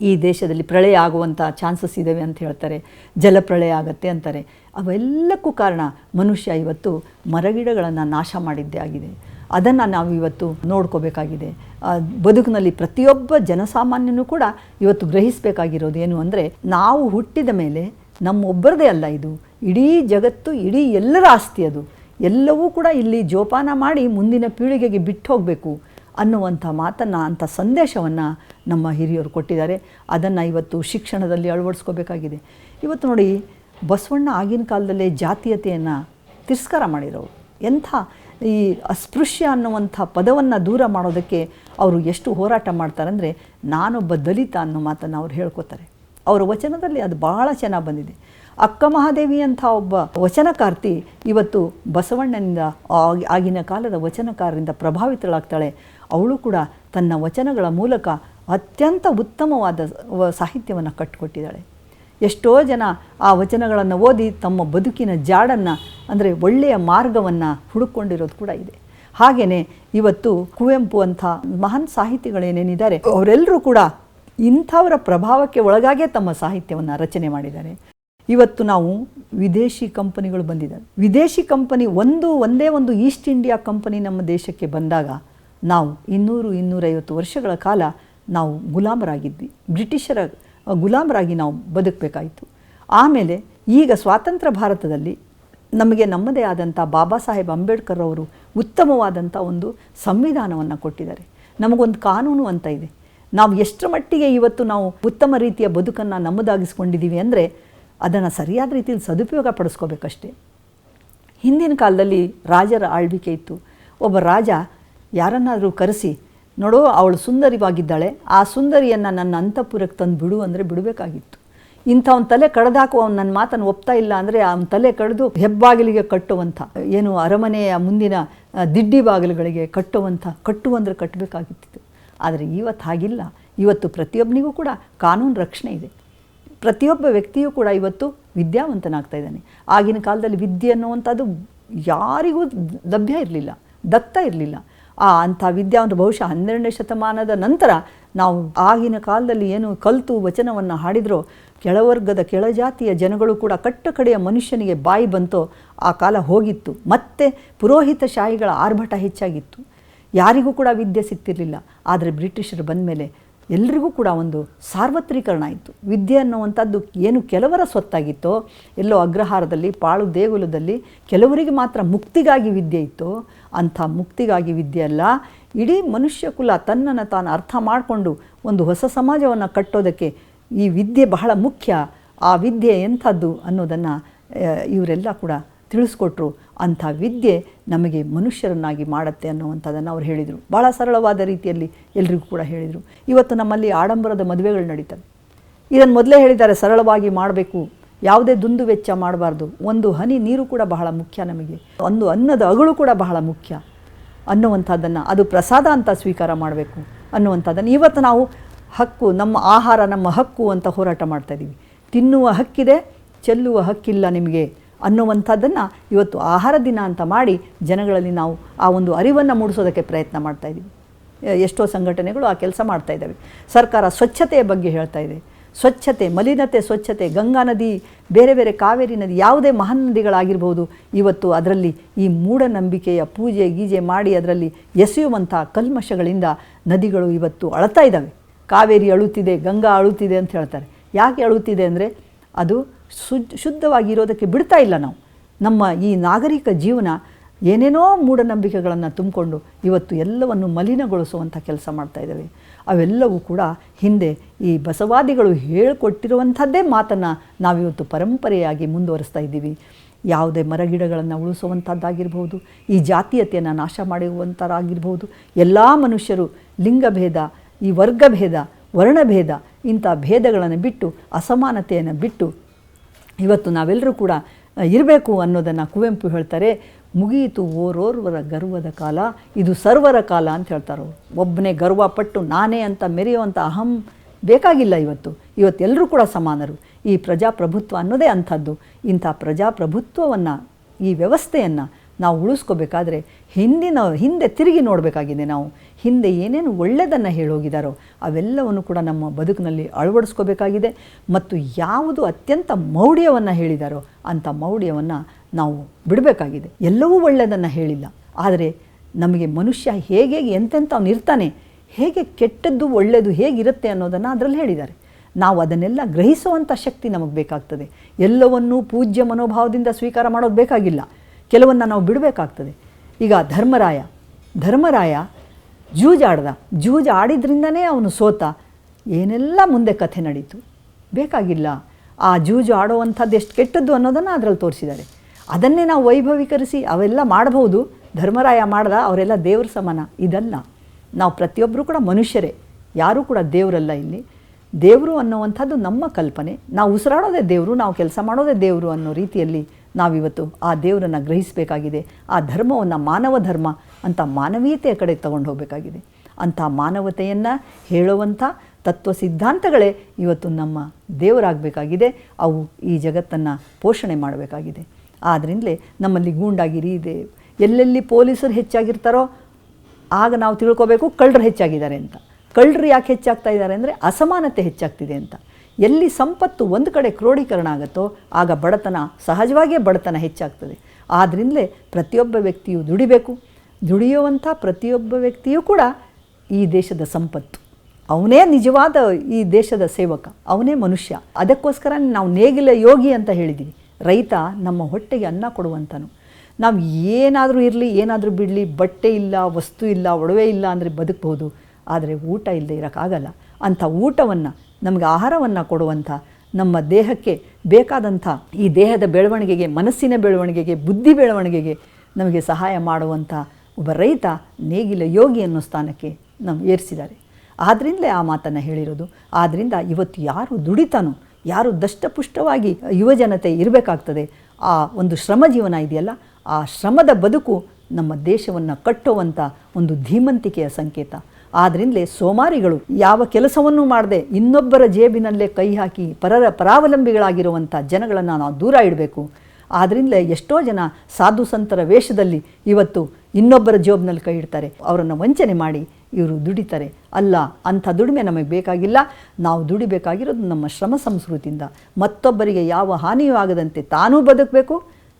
ಈ ದೇಶದಲ್ಲಿ ಪ್ರಳಯ ಆಗುವಂಥ ಚಾನ್ಸಸ್ ಇದ್ದಾವೆ ಅಂತ ಹೇಳ್ತಾರೆ. ಜಲಪ್ರಳಯ ಆಗತ್ತೆ ಅಂತಾರೆ. ಅವೆಲ್ಲಕ್ಕೂ ಕಾರಣ ಮನುಷ್ಯ ಇವತ್ತು ಮರಗಿಡಗಳನ್ನು ನಾಶ ಮಾಡಿದ್ದೇ ಆಗಿದೆ. ಅದನ್ನು ನಾವು ಇವತ್ತು ನೋಡ್ಕೋಬೇಕಾಗಿದೆ. ಬದುಕಿನಲ್ಲಿ ಪ್ರತಿಯೊಬ್ಬ ಜನಸಾಮಾನ್ಯನೂ ಕೂಡ ಇವತ್ತು ಗ್ರಹಿಸಬೇಕಾಗಿರೋದು ಏನು ಅಂದರೆ, ನಾವು ಹುಟ್ಟಿದ ಮೇಲೆ ನಮ್ಮೊಬ್ಬರದೇ ಅಲ್ಲ ಇದು. ಇಡೀ ಜಗತ್ತು, ಇಡೀ ಎಲ್ಲರ ಆಸ್ತಿ ಅದು. ಎಲ್ಲವೂ ಕೂಡ ಇಲ್ಲಿ ಜೋಪಾನ ಮಾಡಿ ಮುಂದಿನ ಪೀಳಿಗೆಗೆ ಬಿಟ್ಟು ಹೋಗಬೇಕು ಅನ್ನುವಂಥ ಮಾತನ್ನು, ಅಂಥ ಸಂದೇಶವನ್ನು ನಮ್ಮ ಹಿರಿಯರು ಕೊಟ್ಟಿದ್ದಾರೆ. ಅದನ್ನು ಇವತ್ತು ಶಿಕ್ಷಣದಲ್ಲಿ ಅಳವಡಿಸ್ಕೋಬೇಕಾಗಿದೆ. ಇವತ್ತು ನೋಡಿ, ಬಸವಣ್ಣ ಆಗಿನ ಕಾಲದಲ್ಲೇ ಜಾತೀಯತೆಯನ್ನು ತಿರಸ್ಕಾರ ಮಾಡಿರೋರು. ಎಂಥ ಈ ಅಸ್ಪೃಶ್ಯ ಅನ್ನುವಂಥ ಪದವನ್ನು ದೂರ ಮಾಡೋದಕ್ಕೆ ಅವರು ಎಷ್ಟು ಹೋರಾಟ ಮಾಡ್ತಾರೆ ಅಂದರೆ ನಾನೊಬ್ಬ ದಲಿತ ಅನ್ನೋ ಮಾತನ್ನು ಅವ್ರು ಹೇಳ್ಕೊತಾರೆ. ಅವರ ವಚನದಲ್ಲಿ ಅದು ಬಹಳ ಚೆನ್ನಾಗಿ ಬಂದಿದೆ. ಅಕ್ಕ ಮಹಾದೇವಿ ಅಂತ ಒಬ್ಬ ವಚನಕಾರ್ತಿ ಇವತ್ತು ಬಸವಣ್ಣನಿಂದ ಆಗಿ- ಆಗಿನ ಕಾಲದ ವಚನಕಾರರಿಂದ ಪ್ರಭಾವಿತಳಾಗ್ತಾಳೆ. ಅವಳು ಕೂಡ ತನ್ನ ವಚನಗಳ ಮೂಲಕ ಅತ್ಯಂತ ಉತ್ತಮವಾದ ಸಾಹಿತ್ಯವನ್ನು ಕಟ್ಟಿಕೊಟ್ಟಿದ್ದಾಳೆ ಎಷ್ಟೋ ಜನ ಆ ವಚನಗಳನ್ನು ಓದಿ ತಮ್ಮ ಬದುಕಿನ ಜಾಡನ್ನು, ಅಂದರೆ ಒಳ್ಳೆಯ ಮಾರ್ಗವನ್ನು ಹುಡುಕೊಂಡಿರೋದು ಕೂಡ ಇದೆ. ಹಾಗೆಯೇ ಇವತ್ತು ಕುವೆಂಪು ಅಂಥ ಮಹಾನ್ ಸಾಹಿತಿಗಳೇನೇನಿದ್ದಾರೆ, ಅವರೆಲ್ಲರೂ ಕೂಡ ಇಂಥವರ ಪ್ರಭಾವಕ್ಕೆ ಒಳಗಾಗೇ ತಮ್ಮ ಸಾಹಿತ್ಯವನ್ನು ರಚನೆ ಮಾಡಿದ್ದಾರೆ. ಇವತ್ತು ನಾವು ವಿದೇಶಿ ಕಂಪನಿಗಳು ಬಂದಿದ್ದಾರೆ. ವಿದೇಶಿ ಕಂಪನಿ ಒಂದು, ಒಂದೇ ಒಂದು ಈಸ್ಟ್ ಇಂಡಿಯಾ ಕಂಪನಿ ನಮ್ಮ ದೇಶಕ್ಕೆ ಬಂದಾಗ ನಾವು ಇನ್ನೂರು ಇನ್ನೂರೈವತ್ತು ವರ್ಷಗಳ ಕಾಲ ನಾವು ಗುಲಾಮರಾಗಿದ್ವಿ. ಬ್ರಿಟಿಷರ ಗುಲಾಮರಾಗಿ ನಾವು ಬದುಕಬೇಕಾಯಿತು. ಆಮೇಲೆ ಈಗ ಸ್ವಾತಂತ್ರ್ಯ ಭಾರತದಲ್ಲಿ ನಮಗೆ ನಮ್ಮದೇ ಆದಂಥ ಬಾಬಾ ಸಾಹೇಬ್ ಅಂಬೇಡ್ಕರ್ ಅವರು ಉತ್ತಮವಾದಂಥ ಒಂದು ಸಂವಿಧಾನವನ್ನು ಕೊಟ್ಟಿದ್ದಾರೆ. ನಮಗೊಂದು ಕಾನೂನು ಅಂತ ಇದೆ. ನಾವು ಎಷ್ಟರ ಮಟ್ಟಿಗೆ ಇವತ್ತು ನಾವು ಉತ್ತಮ ರೀತಿಯ ಬದುಕನ್ನು ನಮ್ಮದಾಗಿಸ್ಕೊಂಡಿದ್ದೀವಿ ಅಂದರೆ ಅದನ್ನು ಸರಿಯಾದ ರೀತಿಯಲ್ಲಿ ಸದುಪಯೋಗ ಪಡಿಸ್ಕೋಬೇಕಷ್ಟೇ. ಹಿಂದಿನ ಕಾಲದಲ್ಲಿ ರಾಜರ ಆಳ್ವಿಕೆ ಇತ್ತು. ಒಬ್ಬ ರಾಜ ಯಾರನ್ನಾದರೂ ಕರೆಸಿ ನೋಡು, ಅವಳು ಸುಂದರಿವಾಗಿದ್ದಾಳೆ. ಆ ಸುಂದರಿಯನ್ನು ನನ್ನ ಅಂತಃಪುರಕ್ಕೆ ತಂದು ಬಿಡು ಅಂದರೆ ಬಿಡಬೇಕಾಗಿತ್ತು. ಇಂಥವನ ತಲೆ ಕಡ್ದಾಕು, ಅವ್ನು ನನ್ನ ಮಾತನ್ನು ಒಪ್ತಾ ಇಲ್ಲ ಅಂದರೆ ಅವನ ತಲೆ ಕಡಿದು ಹೆಬ್ಬಾಗಿಲಿಗೆ ಕಟ್ಟುವಂಥ, ಏನು ಅರಮನೆಯ ಮುಂದಿನ ದಿಡ್ಡಿ ಬಾಗಿಲುಗಳಿಗೆ ಕಟ್ಟುವಂಥ ಕಟ್ಟು ಅಂದರೆ ಕಟ್ಟಬೇಕಾಗಿತ್ತು ಆದರೆ ಇವತ್ತು ಹಾಗಿಲ್ಲ. ಇವತ್ತು ಪ್ರತಿಯೊಬ್ಬನಿಗೂ ಕೂಡ ಕಾನೂನು ರಕ್ಷಣೆ ಇದೆ. ಪ್ರತಿಯೊಬ್ಬ ವ್ಯಕ್ತಿಯೂ ಕೂಡ ಇವತ್ತು ವಿದ್ಯಾವಂತನಾಗ್ತಾ ಇದ್ದಾನೆ. ಆಗಿನ ಕಾಲದಲ್ಲಿ ವಿದ್ಯೆ ಅನ್ನುವಂಥದ್ದು ಯಾರಿಗೂ ಲಭ್ಯ ಇರಲಿಲ್ಲ, ದತ್ತ ಇರಲಿಲ್ಲ. ಆ ಅಂಥ ವಿದ್ಯಾ ಒಂದು ಬಹುಶಃ ಹನ್ನೆರಡನೇ ಶತಮಾನದ ನಂತರ ನಾವು ಆಗಿನ ಕಾಲದಲ್ಲಿ ಏನು ಕಲ್ತು ವಚನವನ್ನು ಹಾಡಿದ್ರೋ, ಕೆಳವರ್ಗದ ಕೆಳಜಾತಿಯ ಜನಗಳು ಕೂಡ ಕಟ್ಟ ಕಡೆಯ ಮನುಷ್ಯನಿಗೆ ಬಾಯಿ ಬಂತೋ, ಆ ಕಾಲ ಹೋಗಿತ್ತು. ಮತ್ತೆ ಪುರೋಹಿತ ಶಾಹಿಗಳ ಆರ್ಭಟ ಹೆಚ್ಚಾಗಿತ್ತು. ಯಾರಿಗೂ ಕೂಡ ವಿದ್ಯೆ ಸಿಗ್ತಿರಲಿಲ್ಲ. ಆದರೆ ಬ್ರಿಟಿಷರು ಬಂದ ಮೇಲೆ ಎಲ್ರಿಗೂ ಕೂಡ ಒಂದು ಸಾರ್ವತ್ರೀಕರಣ ಆಯಿತು ವಿದ್ಯೆ ಅನ್ನುವಂಥದ್ದು ಏನು ಕೆಲವರ ಸ್ವತ್ತಾಗಿತ್ತೋ, ಎಲ್ಲೋ ಅಗ್ರಹಾರದಲ್ಲಿ, ಪಾಳು ದೇಗುಲದಲ್ಲಿ ಕೆಲವರಿಗೆ ಮಾತ್ರ ಮುಕ್ತಿಗಾಗಿ ವಿದ್ಯೆ ಇತ್ತು, ಅಂಥ ಮುಕ್ತಿಗಾಗಿ ವಿದ್ಯೆ ಅಲ್ಲ. ಇಡೀ ಮನುಷ್ಯ ಕುಲ ತನ್ನನ್ನು ತಾನು ಅರ್ಥ ಮಾಡಿಕೊಂಡು ಒಂದು ಹೊಸ ಸಮಾಜವನ್ನು ಕಟ್ಟೋದಕ್ಕೆ ಈ ವಿದ್ಯೆ ಬಹಳ ಮುಖ್ಯ. ಆ ವಿದ್ಯೆ ಎಂಥದ್ದು ಅನ್ನೋದನ್ನು ಇವರೆಲ್ಲ ಕೂಡ ತಿಳಿಸ್ಕೊಟ್ರು ಅಂಥ ವಿದ್ಯೆ ನಮಗೆ ಮನುಷ್ಯರನ್ನಾಗಿ ಮಾಡುತ್ತೆ ಅನ್ನುವಂಥದ್ದನ್ನು ಅವ್ರು ಹೇಳಿದರು. ಭಾಳ ಸರಳವಾದ ರೀತಿಯಲ್ಲಿ ಎಲ್ರಿಗೂ ಕೂಡ ಹೇಳಿದರು. ಇವತ್ತು ನಮ್ಮಲ್ಲಿ ಆಡಂಬರದ ಮದುವೆಗಳು ನಡೀತವೆ. ಇದನ್ನು ಮೊದಲೇ ಹೇಳಿದ್ದಾರೆ, ಸರಳವಾಗಿ ಮಾಡಬೇಕು. ಯಾವುದೇ ದುಂದು ವೆಚ್ಚ ಮಾಡಬಾರ್ದು. ಒಂದು ಹನಿ ನೀರು ಕೂಡ ಬಹಳ ಮುಖ್ಯ ನಮಗೆ. ಒಂದು ಅನ್ನದ ಅಗಳು ಕೂಡ ಬಹಳ ಮುಖ್ಯ ಅನ್ನುವಂಥದ್ದನ್ನು, ಅದು ಪ್ರಸಾದ ಅಂತ ಸ್ವೀಕಾರ ಮಾಡಬೇಕು ಅನ್ನುವಂಥದ್ದನ್ನು. ಇವತ್ತು ನಾವು ಹಕ್ಕು, ನಮ್ಮ ಆಹಾರ, ನಮ್ಮ ಹಕ್ಕು ಅಂತ ಹೋರಾಟ ಮಾಡ್ತಾಯಿದ್ದೀವಿ ತಿನ್ನುವ ಹಕ್ಕಿದೆ, ಚೆಲ್ಲುವ ಹಕ್ಕಿಲ್ಲ ನಿಮಗೆ. ಅನ್ನುವಂಥದ್ದನ್ನು ಇವತ್ತು ಆಹಾರ ದಿನ ಅಂತ ಮಾಡಿ ಜನಗಳಲ್ಲಿ ನಾವು ಆ ಒಂದು ಅರಿವನ್ನು ಮೂಡಿಸೋದಕ್ಕೆ ಪ್ರಯತ್ನ ಮಾಡ್ತಾ ಇದ್ದೀವಿ ಎಷ್ಟೋ ಸಂಘಟನೆಗಳು ಆ ಕೆಲಸ ಮಾಡ್ತಾ ಇದ್ದಾವೆ. ಸರ್ಕಾರ ಸ್ವಚ್ಛತೆಯ ಬಗ್ಗೆ ಹೇಳ್ತಾ ಇದೆ. ಸ್ವಚ್ಛತೆ, ಮಲಿನತೆ, ಸ್ವಚ್ಛತೆ, ಗಂಗಾ ನದಿ, ಬೇರೆ ಬೇರೆ ಕಾವೇರಿ ನದಿ ಯಾವುದೇ ಮಹಾನ್ ನದಿಗಳಾಗಿರ್ಬೋದು ಇವತ್ತು ಅದರಲ್ಲಿ ಈ ಮೂಢನಂಬಿಕೆಯ ಪೂಜೆ ಗೀಜೆ ಮಾಡಿ ಅದರಲ್ಲಿ ಎಸೆಯುವಂಥ ಕಲ್ಮಶಗಳಿಂದ ನದಿಗಳು ಇವತ್ತು ಅಳತಾ ಇದ್ದಾವೆ. ಕಾವೇರಿ ಅಳುತ್ತಿದೆ, ಗಂಗಾ ಅಳುತ್ತಿದೆ ಅಂತ ಹೇಳ್ತಾರೆ. ಯಾಕೆ ಅಳುತ್ತಿದೆ ಅಂದರೆ ಅದು ಶುದ್ಧ, ಶುದ್ಧವಾಗಿರೋದಕ್ಕೆ ಬಿಡ್ತಾ ಇಲ್ಲ ನಾವು. ನಮ್ಮ ಈ ನಾಗರಿಕ ಜೀವನ ಏನೇನೋ ಮೂಢನಂಬಿಕೆಗಳನ್ನು ತುಂಬಿಕೊಂಡು ಇವತ್ತು ಎಲ್ಲವನ್ನು ಮಲಿನಗೊಳಿಸುವಂಥ ಕೆಲಸ ಮಾಡ್ತಾ ಇದ್ದಾವೆ. ಅವೆಲ್ಲವೂ ಕೂಡ ಹಿಂದೆ ಈ ಬಸವಾದಿಗಳು ಹೇಳಿಕೊಟ್ಟಿರುವಂಥದ್ದೇ ಮಾತನ್ನು ನಾವಿವತ್ತು ಪರಂಪರೆಯಾಗಿ ಮುಂದುವರಿಸ್ತಾ ಇದ್ದೀವಿ. ಯಾವುದೇ ಮರಗಿಡಗಳನ್ನು ಉಳಿಸುವಂಥದ್ದಾಗಿರ್ಬೋದು, ಈ ಜಾತೀಯತೆಯನ್ನು ನಾಶ ಮಾಡುವಂಥರಾಗಿರ್ಬೋದು ಎಲ್ಲ ಮನುಷ್ಯರು ಲಿಂಗಭೇದ, ಈ ವರ್ಗಭೇದ, ವರ್ಣಭೇದ ಇಂಥ ಭೇದಗಳನ್ನು ಬಿಟ್ಟು, ಅಸಮಾನತೆಯನ್ನು ಬಿಟ್ಟು ಇವತ್ತು ನಾವೆಲ್ಲರೂ ಕೂಡ ಇರಬೇಕು ಅನ್ನೋದನ್ನು ಕುವೆಂಪು ಹೇಳ್ತಾರೆ, ಮುಗಿಯಿತು ಓರೋರ್ವರ ಗರ್ವದ ಕಾಲ, ಇದು ಸರ್ವರ ಕಾಲ ಅಂತ ಹೇಳ್ತಾರೆ ಒಬ್ಬನೇ ಗರ್ವ ಪಟ್ಟು ನಾನೇ ಅಂತ ಮೆರೆಯುವಂಥ ಅಹಂ ಬೇಕಾಗಿಲ್ಲ ಇವತ್ತು. ಇವತ್ತೆಲ್ಲರೂ ಕೂಡ ಸಮಾನರು. ಈ ಪ್ರಜಾಪ್ರಭುತ್ವ ಅನ್ನೋದೇ ಅಂಥದ್ದು. ಇಂಥ ಪ್ರಜಾಪ್ರಭುತ್ವವನ್ನು, ಈ ವ್ಯವಸ್ಥೆಯನ್ನು ನಾವು ಉಳಿಸ್ಕೋಬೇಕಾದ್ರೆ ಹಿಂದಿನ, ಹಿಂದೆ ತಿರುಗಿ ನೋಡಬೇಕಾಗಿದೆ ನಾವು. ಹಿಂದೆ ಏನೇನು ಒಳ್ಳೆಯದನ್ನು ಹೇಳೋಗಿದ್ದಾರೋ ಅವೆಲ್ಲವನ್ನು ಕೂಡ ನಮ್ಮ ಬದುಕಿನಲ್ಲಿ ಅಳವಡಿಸ್ಕೋಬೇಕಾಗಿದೆ. ಮತ್ತು ಯಾವುದು ಅತ್ಯಂತ ಮೌಢ್ಯವನ್ನು ಹೇಳಿದಾರೋ ಅಂಥ ಮೌಢ್ಯವನ್ನು ನಾವು ಬಿಡಬೇಕಾಗಿದೆ. ಎಲ್ಲವೂ ಒಳ್ಳೆಯದನ್ನು ಹೇಳಿಲ್ಲ. ಆದರೆ ನಮಗೆ ಮನುಷ್ಯ ಹೇಗೆ ಎಂತೆಂಥವ್ನು ಇರ್ತಾನೆ ಹೇಗೆ ಕೆಟ್ಟದ್ದು ಒಳ್ಳೆಯದು ಹೇಗಿರುತ್ತೆ ಅನ್ನೋದನ್ನು ಅದರಲ್ಲಿ ಹೇಳಿದ್ದಾರೆ. ನಾವು ಅದನ್ನೆಲ್ಲ ಗ್ರಹಿಸುವಂಥ ಶಕ್ತಿ ನಮಗೆ ಬೇಕಾಗ್ತದೆ. ಎಲ್ಲವನ್ನೂ ಪೂಜ್ಯ ಮನೋಭಾವದಿಂದ ಸ್ವೀಕಾರ ಮಾಡೋದು ಬೇಕಾಗಿಲ್ಲ. ಕೆಲವನ್ನು ನಾವು ಬಿಡಬೇಕಾಗ್ತದೆ. ಈಗ ಧರ್ಮರಾಯ ಧರ್ಮರಾಯ ಜೂಜಾಡ್ದ ಜೂಜ್ ಆಡಿದ್ರಿಂದನೇ ಅವನು ಸೋತ. ಏನೆಲ್ಲ ಮುಂದೆ ಕಥೆ ನಡೀತು? ಬೇಕಾಗಿಲ್ಲ. ಆ ಜೂಜು ಆಡುವಂಥದ್ದು ಎಷ್ಟು ಕೆಟ್ಟದ್ದು ಅನ್ನೋದನ್ನು ಅದರಲ್ಲಿ ತೋರಿಸಿದ್ದಾರೆ. ಅದನ್ನೇ ನಾವು ವೈಭವೀಕರಿಸಿ ಅವೆಲ್ಲ ಮಾಡಬಹುದು. ಧರ್ಮರಾಯ ಮಾಡ್ದ, ಅವರೆಲ್ಲ ದೇವ್ರ ಸಮಾನ. ಇದಲ್ಲ ನಾವು ಪ್ರತಿಯೊಬ್ಬರೂ ಕೂಡ ಮನುಷ್ಯರೇ. ಯಾರೂ ಕೂಡ ದೇವರಲ್ಲ ಇಲ್ಲಿ. ದೇವರು ಅನ್ನುವಂಥದ್ದು ನಮ್ಮ ಕಲ್ಪನೆ. ನಾವು ಉಸಿರಾಡೋದೇ ದೇವರು, ನಾವು ಕೆಲಸ ಮಾಡೋದೇ ದೇವರು ಅನ್ನೋ ರೀತಿಯಲ್ಲಿ ನಾವಿವತ್ತು ಆ ದೇವರನ್ನು ಗ್ರಹಿಸಬೇಕಾಗಿದೆ. ಆ ಧರ್ಮವನ್ನು ಮಾನವ ಧರ್ಮ ಅಂತ ಮಾನವೀಯತೆಯ ಕಡೆ ತಗೊಂಡು ಹೋಗಬೇಕಾಗಿದೆ. ಅಂಥ ಮಾನವತೆಯನ್ನು ಹೇಳುವಂಥ ತತ್ವ ಸಿದ್ಧಾಂತಗಳೇ ಇವತ್ತು ನಮ್ಮ ದೇವರಾಗಬೇಕಾಗಿದೆ. ಅವು ಈ ಜಗತ್ತನ್ನು ಪೋಷಣೆ ಮಾಡಬೇಕಾಗಿದೆ. ಆದ್ದರಿಂದಲೇ ನಮ್ಮಲ್ಲಿ ಗೂಂಡಾಗಿರಿ ಇದೆ. ಎಲ್ಲೆಲ್ಲಿ ಪೊಲೀಸರು ಹೆಚ್ಚಾಗಿರ್ತಾರೋ ಆಗ ನಾವು ತಿಳ್ಕೋಬೇಕು ಕಳ್ಳರು ಹೆಚ್ಚಾಗಿದ್ದಾರೆ ಅಂತ. ಕಳ್ಳರು ಯಾಕೆ ಹೆಚ್ಚಾಗ್ತಾ ಇದ್ದಾರೆ ಅಂದರೆ ಅಸಮಾನತೆ ಹೆಚ್ಚಾಗ್ತಿದೆ ಅಂತ. ಎಲ್ಲಿ ಸಂಪತ್ತು ಒಂದು ಕಡೆ ಕ್ರೋಢೀಕರಣ ಆಗುತ್ತೋ ಆಗ ಬಡತನ ಸಹಜವಾಗಿಯೇ ಬಡತನ ಹೆಚ್ಚಾಗ್ತದೆ. ಆದ್ದರಿಂದಲೇ ಪ್ರತಿಯೊಬ್ಬ ವ್ಯಕ್ತಿಯು ದುಡಿಬೇಕು. ದುಡಿಯುವಂಥ ಪ್ರತಿಯೊಬ್ಬ ವ್ಯಕ್ತಿಯೂ ಕೂಡ ಈ ದೇಶದ ಸಂಪತ್ತು. ಅವನೇ ನಿಜವಾದ ಈ ದೇಶದ ಸೇವಕ, ಅವನೇ ಮನುಷ್ಯ. ಅದಕ್ಕೋಸ್ಕರ ನಾವು ನೇಗಿಲ ಯೋಗಿ ಅಂತ ಹೇಳಿದ್ದೀವಿ ರೈತ ನಮ್ಮ ಹೊಟ್ಟೆಗೆ ಅನ್ನ ಕೊಡುವಂಥನು. ನಾವು ಏನಾದರೂ ಇರಲಿ, ಏನಾದರೂ ಬಿಡಲಿ, ಬಟ್ಟೆ ಇಲ್ಲ, ವಸ್ತು ಇಲ್ಲ, ಒಡವೆ ಇಲ್ಲ ಅಂದರೆ ಬದುಕ್ಬೋದು. ಆದರೆ ಊಟ ಇಲ್ಲದೆ ಇರೋಕ್ಕಾಗಲ್ಲ. ಅಂಥ ಊಟವನ್ನು, ನಮಗೆ ಆಹಾರವನ್ನು ಕೊಡುವಂಥ, ನಮ್ಮ ದೇಹಕ್ಕೆ ಬೇಕಾದಂಥ ಈ ದೇಹದ ಬೆಳವಣಿಗೆಗೆ, ಮನಸ್ಸಿನ ಬೆಳವಣಿಗೆಗೆ, ಬುದ್ಧಿ ಬೆಳವಣಿಗೆಗೆ ನಮಗೆ ಸಹಾಯ ಮಾಡುವಂಥ ಒಬ್ಬ ರೈತ ನೇಗಿಲ ಯೋಗಿ ಅನ್ನೋ ಸ್ಥಾನಕ್ಕೆ ನಮ್ಮ ಏರಿಸಿದ್ದಾರೆ. ಆದ್ದರಿಂದಲೇ ಆ ಮಾತನ್ನು ಹೇಳಿರೋದು. ಆದ್ದರಿಂದ ಇವತ್ತು ಯಾರು ದುಡಿತಾನೋ, ಯಾರು ದಷ್ಟಪುಷ್ಟವಾಗಿ ಯುವಜನತೆ ಇರಬೇಕಾಗ್ತದೆ, ಆ ಒಂದು ಶ್ರಮ ಜೀವನ ಇದೆಯಲ್ಲ, ಆ ಶ್ರಮದ ಬದುಕು ನಮ್ಮ ದೇಶವನ್ನು ಕಟ್ಟುವಂಥ ಒಂದು ಧೀಮಂತಿಕೆಯ ಸಂಕೇತ. ಆದ್ದರಿಂದಲೇ ಸೋಮಾರಿಗಳು ಯಾವ ಕೆಲಸವನ್ನೂ ಮಾಡದೆ ಇನ್ನೊಬ್ಬರ ಜೇಬಿನಲ್ಲೇ ಕೈ ಹಾಕಿ ಪರರ ಪರಾವಲಂಬಿಗಳಾಗಿರುವಂಥ ಜನಗಳನ್ನು ನಾವು ದೂರ ಇಡಬೇಕು. ಆದ್ದರಿಂದಲೇ ಎಷ್ಟೋ ಜನ ಸಾಧು ಸಂತರ ವೇಷದಲ್ಲಿ ಇವತ್ತು ಇನ್ನೊಬ್ಬರ ಜೋಬ್ನಲ್ಲಿ ಕೈ ಇಡ್ತಾರೆ. ಅವರನ್ನು ವಂಚನೆ ಮಾಡಿ ಇವರು ದುಡಿತಾರೆ. ಅಲ್ಲ, ಅಂಥ ದುಡಿಮೆ ನಮಗೆ ಬೇಕಾಗಿಲ್ಲ. ನಾವು ದುಡಿಬೇಕಾಗಿರೋದು ನಮ್ಮ ಶ್ರಮ ಸಂಸ್ಕೃತಿಯಿಂದ. ಮತ್ತೊಬ್ಬರಿಗೆ ಯಾವ ಹಾನಿಯೂ ಆಗದಂತೆ ತಾನೂ ಬದುಕಬೇಕು,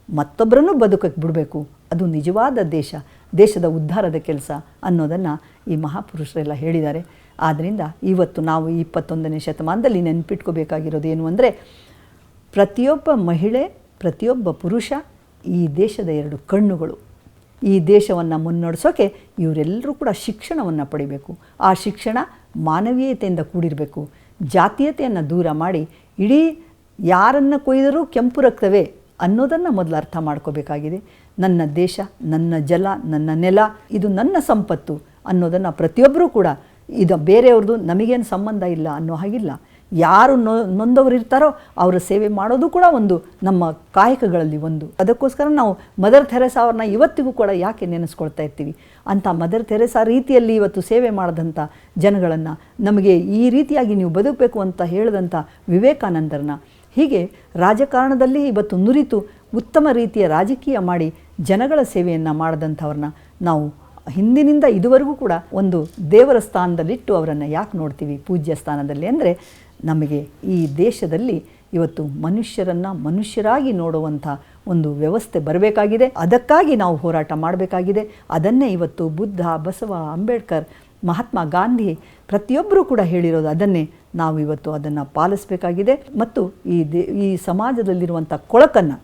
ಮತ್ತೊಬ್ಬರನ್ನು ಬದುಕಕ್ಕೆ ಬಿಡಬೇಕು. ಅದು ನಿಜವಾದ ದೇಶ, ದೇಶದ ಉದ್ಧಾರದ ಕೆಲಸ ಅನ್ನೋದನ್ನು ಈ ಮಹಾಪುರುಷರೆಲ್ಲ ಹೇಳಿದ್ದಾರೆ. ಆದ್ದರಿಂದ ಇವತ್ತು ನಾವು ಇಪ್ಪತ್ತೊಂದನೇ ಶತಮಾನದಲ್ಲಿ ನೆನಪಿಟ್ಕೋಬೇಕಾಗಿರೋದು ಏನು ಅಂದರೆ, ಪ್ರತಿಯೊಬ್ಬ ಮಹಿಳೆ, ಪ್ರತಿಯೊಬ್ಬ ಪುರುಷ ಈ ದೇಶದ ಎರಡು ಕಣ್ಣುಗಳು. ಈ ದೇಶವನ್ನು ಮುನ್ನಡೆಸೋಕೆ ಇವರೆಲ್ಲರೂ ಕೂಡ ಶಿಕ್ಷಣವನ್ನು ಪಡಿಬೇಕು. ಆ ಶಿಕ್ಷಣ ಮಾನವೀಯತೆಯಿಂದ ಕೂಡಿರಬೇಕು. ಜಾತೀಯತೆಯನ್ನು ದೂರ ಮಾಡಿ ಇಡೀ ಯಾರನ್ನು ಕೊಯ್ದರೂ ಕೆಂಪು ರಕ್ತವೇ ಅನ್ನೋದನ್ನು ಮೊದಲು ಅರ್ಥ ಮಾಡ್ಕೋಬೇಕಾಗಿದೆ. ನನ್ನ ದೇಶ, ನನ್ನ ಜಲ, ನನ್ನ ನೆಲ, ಇದು ನನ್ನ ಸಂಪತ್ತು ಅನ್ನೋದನ್ನು ಪ್ರತಿಯೊಬ್ಬರೂ ಕೂಡ, ಇದು ಬೇರೆಯವ್ರದ್ದು ನಮಗೇನು ಸಂಬಂಧ ಇಲ್ಲ ಅನ್ನೋ ಹಾಗಿಲ್ಲ. ಯಾರು ನೊಂದವರು ಇರ್ತಾರೋ ಅವರ ಸೇವೆ ಮಾಡೋದು ಕೂಡ ಒಂದು ನಮ್ಮ ಕಾಯಕಗಳಲ್ಲಿ ಒಂದು. ಅದಕ್ಕೋಸ್ಕರ ನಾವು ಮದರ್ ಥೆರೆಸಾ ಅವ್ರನ್ನ ಇವತ್ತಿಗೂ ಕೂಡ ಯಾಕೆ ನೆನೆಸ್ಕೊಳ್ತಾ ಇರ್ತೀವಿ? ಅಂಥ ಮದರ್ ಥೆರೆಸಾ ರೀತಿಯಲ್ಲಿ ಇವತ್ತು ಸೇವೆ ಮಾಡಿದಂಥ ಜನಗಳನ್ನು ನಮಗೆ ಈ ರೀತಿಯಾಗಿ ನೀವು ಬದುಕಬೇಕು ಅಂತ ಹೇಳಿದಂಥ ವಿವೇಕಾನಂದರನ್ನ ಹೀಗೆ ರಾಜಕಾರಣದಲ್ಲಿ ಇವತ್ತು ನುರಿತು ಉತ್ತಮ ರೀತಿಯ ರಾಜಕೀಯ ಮಾಡಿ ಜನಗಳ ಸೇವೆಯನ್ನು ಮಾಡಿದಂಥವ್ರನ್ನ ನಾವು ಹಿಂದಿನಿಂದ ಇದುವರೆಗೂ ಕೂಡ ಒಂದು ದೇವರ ಸ್ಥಾನದಲ್ಲಿಟ್ಟು ಅವರನ್ನು ಯಾಕೆ ನೋಡ್ತೀವಿ? ಪೂಜ್ಯ ಸ್ಥಾನದಲ್ಲಿ ಅಂದರೆ ನಮಗೆ ಈ ದೇಶದಲ್ಲಿ ಇವತ್ತು ಮನುಷ್ಯರನ್ನು ಮನುಷ್ಯರಾಗಿ ನೋಡುವಂಥ ಒಂದು ವ್ಯವಸ್ಥೆ ಬರಬೇಕಾಗಿದೆ. ಅದಕ್ಕಾಗಿ ನಾವು ಹೋರಾಟ ಮಾಡಬೇಕಾಗಿದೆ. ಅದನ್ನೇ ಇವತ್ತು ಬುದ್ಧ, ಬಸವ, ಅಂಬೇಡ್ಕರ್, ಮಹಾತ್ಮ ಗಾಂಧಿ ಪ್ರತಿಯೊಬ್ಬರೂ ಕೂಡ ಹೇಳಿರೋದು ಅದನ್ನೇ. ನಾವು ಇವತ್ತು ಅದನ್ನು ಪಾಲಿಸಬೇಕಾಗಿದೆ ಮತ್ತು ಈ ದೇ, ಈ ಸಮಾಜದಲ್ಲಿರುವಂಥ ಕೊಳಕನ್ನು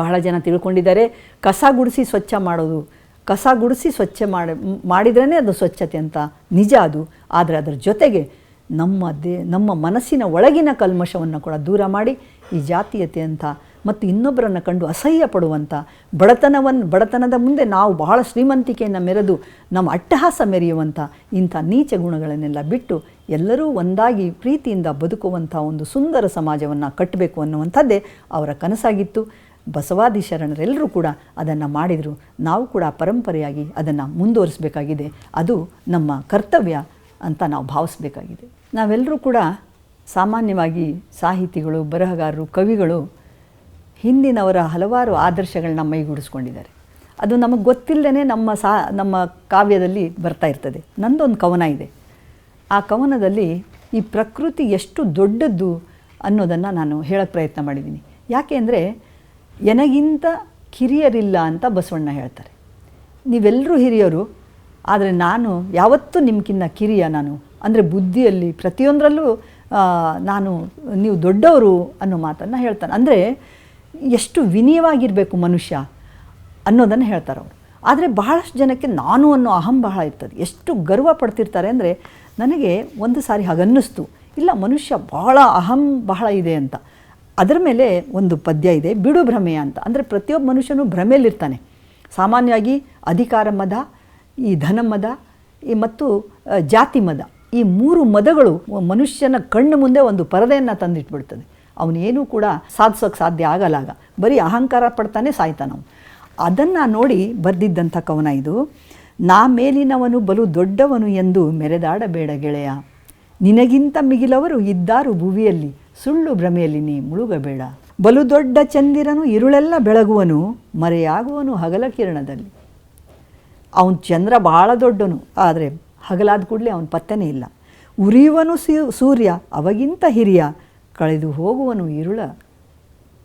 ಬಹಳ ಜನ ತಿಳ್ಕೊಂಡಿದ್ದಾರೆ. ಕಸ ಗುಡಿಸಿ ಸ್ವಚ್ಛ ಮಾಡೋದು, ಕಸ ಗುಡಿಸಿ ಸ್ವಚ್ಛ ಮಾಡಿ ಮಾಡಿದ್ರೇ ಅದು ಸ್ವಚ್ಛತೆ ಅಂತ ನಿಜ ಅದು. ಆದರೆ ಅದರ ಜೊತೆಗೆ ನಮ್ಮ ದೇ, ನಮ್ಮ ಮನಸ್ಸಿನ ಒಳಗಿನ ಕಲ್ಮಶವನ್ನು ಕೂಡ ದೂರ ಮಾಡಿ ಈ ಜಾತೀಯತೆ ಅಂತ ಮತ್ತು ಇನ್ನೊಬ್ಬರನ್ನು ಕಂಡು ಅಸಹ್ಯ ಪಡುವಂಥ ಬಡತನವನ್ನು ಬಡತನದ ಮುಂದೆ ನಾವು ಬಹಳ ಶ್ರೀಮಂತಿಕೆಯನ್ನು ಮೆರೆದು ನಮ್ಮ ಅಟ್ಟಹಾಸ ಮೆರೆಯುವಂಥ ಇಂಥ ನೀಚ ಗುಣಗಳನ್ನೆಲ್ಲ ಬಿಟ್ಟು ಎಲ್ಲರೂ ಒಂದಾಗಿ ಪ್ರೀತಿಯಿಂದ ಬದುಕುವಂಥ ಒಂದು ಸುಂದರ ಸಮಾಜವನ್ನು ಕಟ್ಟಬೇಕು ಅನ್ನುವಂಥದ್ದೇ ಅವರ ಕನಸಾಗಿತ್ತು. ಬಸವಾದಿ ಶರಣರೆಲ್ಲರೂ ಕೂಡ ಅದನ್ನು ಮಾಡಿದರು. ನಾವು ಕೂಡ ಪರಂಪರೆಯಾಗಿ ಅದನ್ನು ಮುಂದುವರಿಸಬೇಕಾಗಿದೆ. ಅದು ನಮ್ಮ ಕರ್ತವ್ಯ ಅಂತ ನಾವು ಭಾವಿಸಬೇಕಾಗಿದೆ. ನಾವೆಲ್ಲರೂ ಕೂಡ ಸಾಮಾನ್ಯವಾಗಿ ಸಾಹಿತಿಗಳು, ಬರಹಗಾರರು, ಕವಿಗಳು ಹಿಂದಿನವರ ಹಲವಾರು ಆದರ್ಶಗಳನ್ನ ಮೈಗೂಡಿಸ್ಕೊಂಡಿದ್ದಾರೆ. ಅದು ನಮಗೆ ಗೊತ್ತಿಲ್ಲದೇ ನಮ್ಮ ಸಾ, ನಮ್ಮ ಕಾವ್ಯದಲ್ಲಿ ಬರ್ತಾ ಇರ್ತದೆ. ನಂದೊಂದು ಕವನ ಇದೆ. ಆ ಕವನದಲ್ಲಿ ಈ ಪ್ರಕೃತಿ ಎಷ್ಟು ದೊಡ್ಡದ್ದು ಅನ್ನೋದನ್ನು ನಾನು ಹೇಳೋಕ್ಕೆ ಪ್ರಯತ್ನ ಮಾಡಿದ್ದೀನಿ ಯಾಕೆ ಅಂದರೆ ಎನಗಿಂತ ಕಿರಿಯರಿಲ್ಲ ಅಂತ ಬಸವಣ್ಣ ಹೇಳ್ತಾರೆ. ನೀವೆಲ್ಲರೂ ಹಿರಿಯರು ಆದರೆ ನಾನು ಯಾವತ್ತೂ ನಿಮ್ಗಿನ್ನ ಕಿರಿಯ ನಾನು. ಅಂದರೆ ಬುದ್ಧಿಯಲ್ಲಿ ಪ್ರತಿಯೊಂದರಲ್ಲೂ ನಾನು ನೀವು ದೊಡ್ಡವರು ಅನ್ನೋ ಮಾತನ್ನು ಹೇಳ್ತಾನೆ. ಅಂದರೆ ಎಷ್ಟು ವಿನಯವಾಗಿರಬೇಕು ಮನುಷ್ಯ ಅನ್ನೋದನ್ನು ಹೇಳ್ತಾರೆ ಅವರು. ಆದರೆ ಬಹಳಷ್ಟು ಜನಕ್ಕೆ ನಾನು ಅನ್ನೋ ಅಹಂ ಬಹಳ ಇರ್ತದೆ. ಎಷ್ಟು ಗರ್ವ ಪಡ್ತಿರ್ತಾರೆ ಅಂದರೆ ನನಗೆ ಒಂದು ಸಾರಿ ಹಾಗನ್ನಿಸ್ತು. ಇಲ್ಲ, ಮನುಷ್ಯ ಬಹಳ ಅಹಂ ಬಹಳ ಇದೆ ಅಂತ. ಅದರ ಮೇಲೆ ಒಂದು ಪದ್ಯ ಇದೆ, ಬಿಡು ಭ್ರಮೆಯ ಅಂತ. ಅಂದರೆ ಪ್ರತಿಯೊಬ್ಬ ಮನುಷ್ಯನೂ ಭ್ರಮೆಯಲ್ಲಿರ್ತಾನೆ. ಸಾಮಾನ್ಯವಾಗಿ ಅಧಿಕಾರ ಮದ ಈ ಧನ ಮದ, ಈ ಮತ್ತು ಜಾತಿ ಮದ, ಈ ಮೂರು ಮದಗಳು ಮನುಷ್ಯನ ಕಣ್ಣು ಮುಂದೆ ಒಂದು ಪರದೆಯನ್ನು ತಂದಿಟ್ಬಿಡ್ತದೆ. ಅವನೇನೂ ಕೂಡ ಸಾಧಿಸೋಕೆ ಸಾಧ್ಯ ಆಗಲ್ಲ ಆಗ ಬರೀ ಅಹಂಕಾರ ಪಡ್ತಾನೆ ಸಾಯ್ತಾನವನು ಅದನ್ನು ನೋಡಿ ಬರೆದಿದ್ದಂಥ ಕವನ ಇದು, ನಾ ಮೇಲಿನವನು ಬಲು ದೊಡ್ಡವನು ಎಂದು ಮೆರೆದಾಡಬೇಡ ಗೆಳೆಯ. ನಿನಗಿಂತ ಮಿಗಿಲವರು ಇದ್ದಾರು ಭುವಿಯಲ್ಲಿ. ಸುಳ್ಳು ಭ್ರಮೆಯಲ್ಲಿ ನೀ ಮುಳುಗಬೇಡ. ಬಲು ದೊಡ್ಡ ಚಂದಿರನು, ಇರುಳೆಲ್ಲ ಬೆಳಗುವನು, ಮರೆಯಾಗುವನು ಹಗಲ ಕಿರಣದಲ್ಲಿ ಅವನು ಚಂದ್ರ ಭಾಳ ದೊಡ್ಡನು, ಆದರೆ ಹಗಲಾದ ಕೂಡಲೇ ಅವನ ಪತ್ತೆನೇ ಇಲ್ಲ. ಉರಿಯುವನು ಸೂರ್ಯ, ಅವಗಿಂತ ಹಿರಿಯ, ಕಳೆದು ಹೋಗುವನು ಇರುಳ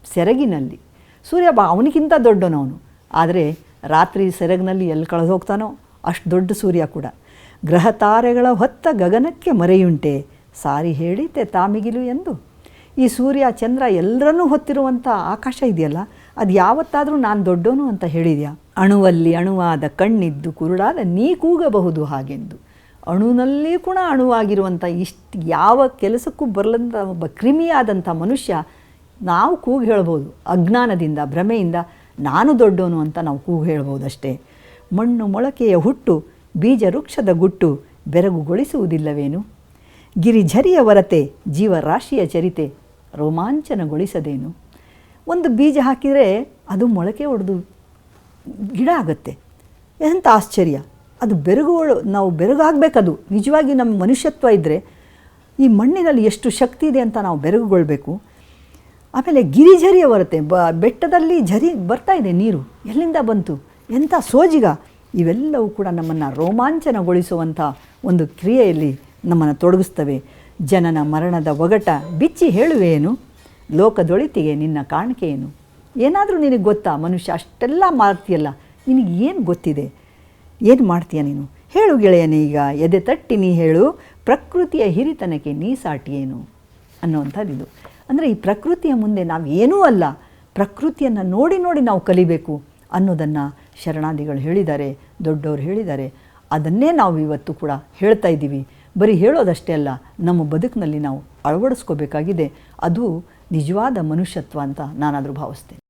ಸೆರಗಿನಲ್ಲಿ. ಸೂರ್ಯ ಬಾ, ಅವನಿಗಿಂತ ದೊಡ್ಡನವನು ಆದರೆ ರಾತ್ರಿ ಸೆರಗಿನಲ್ಲಿ ಎಲ್ಲಿ ಕಳೆದು ಹೋಗ್ತಾನೋ ಅಷ್ಟು ದೊಡ್ಡ ಸೂರ್ಯ ಕೂಡ. ಗ್ರಹ ತಾರೆಗಳ ಹೊತ್ತ ಗಗನಕ್ಕೆ ಮರೆಯುಂಟೆ ಸಾರಿ ಹೇಳಿತೆ ತಾಮಿಗಿಲು ಎಂದು. ಈ ಸೂರ್ಯ, ಚಂದ್ರ ಎಲ್ಲರನ್ನೂ ಹೊತ್ತಿರುವಂಥ ಆಕಾಶ ಇದೆಯಲ್ಲ ಅದು ಯಾವತ್ತಾದರೂ ನಾನು ದೊಡ್ಡವನು ಅಂತ ಹೇಳಿದ್ಯಾ? ಅಣುವಲ್ಲಿ ಅಣುವಾದ ಕಣ್ಣಿದ್ದು ಕುರುಡಾದ ನೀ ಕೂಗಬಹುದು ಹಾಗೆಂದು. ಅಣುನಲ್ಲಿ ಕೂಡ ಅಣುವಾಗಿರುವಂಥ ಇಷ್ಟು ಯಾವ ಕೆಲಸಕ್ಕೂ ಬರಲಂಥ ಒಬ್ಬ ಕ್ರಿಮಿಯಾದಂಥ ಮನುಷ್ಯ ನಾವು ಕೂಗು ಹೇಳ್ಬೋದು. ಅಜ್ಞಾನದಿಂದ, ಭ್ರಮೆಯಿಂದ ನಾನು ದೊಡ್ಡವನು ಅಂತ ನಾವು ಕೂಗು ಹೇಳ್ಬೋದಷ್ಟೇ. ಮಣ್ಣು ಮೊಳಕೆಯ ಹುಟ್ಟು, ಬೀಜ ವೃಕ್ಷದ ಗುಟ್ಟು ಬೆರಗುಗೊಳಿಸುವುದಿಲ್ಲವೇನು? ಗಿರಿಝರಿಯ ವರತೆ, ಜೀವರಾಶಿಯ ಚರಿತೆ ರೋಮಾಂಚನಗೊಳಿಸದೇನು? ಒಂದು ಬೀಜ ಹಾಕಿದರೆ ಅದು ಮೊಳಕೆ ಹೊಡೆದು ಗಿಡ ಆಗುತ್ತೆ. ಎಂಥ ಆಶ್ಚರ್ಯ. ಅದು ಬೆರಗುಗಳು, ನಾವು ಬೆರಗಾಗಬೇಕದು. ನಿಜವಾಗಿ ನಮ್ಮ ಮನುಷ್ಯತ್ವ ಇದ್ದರೆ ಈ ಮಣ್ಣಿನಲ್ಲಿ ಎಷ್ಟು ಶಕ್ತಿ ಇದೆ ಅಂತ ನಾವು ಬೆರಗುಗೊಳ್ಬೇಕು. ಆಮೇಲೆ ಗಿರಿಝರಿಯ ಬರುತ್ತೆ. ಬ, ಬೆಟ್ಟದಲ್ಲಿ ಝರಿ ಬರ್ತಾ ಇದೆ ನೀರು. ಎಲ್ಲಿಂದ ಬಂತು? ಎಂಥ ಸೋಜಿಗ? ಇವೆಲ್ಲವೂ ಕೂಡ ನಮ್ಮನ್ನು ರೋಮಾಂಚನಗೊಳಿಸುವಂಥ ಒಂದು ಕ್ರಿಯೆಯಲ್ಲಿ ನಮ್ಮನ್ನು ತೊಡಗಿಸ್ತವೆ. ಜನನ ಮರಣದ ಒಗಟ ಬಿಚ್ಚಿ ಹೇಳುವೇನು, ಲೋಕದೊಳಿತಿಗೆ ನಿನ್ನ ಕಾಣಿಕೆ ಏನು ಏನಾದರೂ ನಿನಗೆ ಗೊತ್ತಾ, ಮನುಷ್ಯ, ಅಷ್ಟೆಲ್ಲ ಮಾಡ್ತೀಯಲ್ಲ, ನಿನಗೆ ಏನು ಗೊತ್ತಿದೆ? ಏನು ಮಾಡ್ತೀಯ ನೀನು? ಹೇಳು ಗೆಳೆಯನೇ, ಈಗ ಎದೆ ತಟ್ಟಿ ನೀ ಹೇಳು, ಪ್ರಕೃತಿಯ ಹಿರಿತನಕ್ಕೆ ನೀ ಸಾಟಿಯೇನು? ಅನ್ನುವಂಥದ್ದು ಇದು. ಅಂದರೆ ಈ ಪ್ರಕೃತಿಯ ಮುಂದೆ ನಾವು ಏನೂ ಅಲ್ಲ, ಪ್ರಕೃತಿಯನ್ನು ನೋಡಿ ನೋಡಿ ನಾವು ಕಲಿಬೇಕು ಅನ್ನೋದನ್ನು ಶರಣಾದಿಗಳು ಹೇಳಿದ್ದಾರೆ, ದೊಡ್ಡವರು ಹೇಳಿದ್ದಾರೆ. ಅದನ್ನೇ ನಾವು ಇವತ್ತು ಕೂಡ ಹೇಳ್ತಾ ಇದ್ದೀವಿ. ಬರೀ ಹೇಳೋದಷ್ಟೇ ಅಲ್ಲ, ನಮ್ಮ ಬದುಕಿನಲ್ಲಿ ನಾವು ಅಳವಡಿಸ್ಕೋಬೇಕಾಗಿದೆ. ಅದು ನಿಜವಾದ ಮನುಷ್ಯತ್ವ ಅಂತ ನಾನಾದರೂ ಭಾವಿಸ್ತೇನೆ.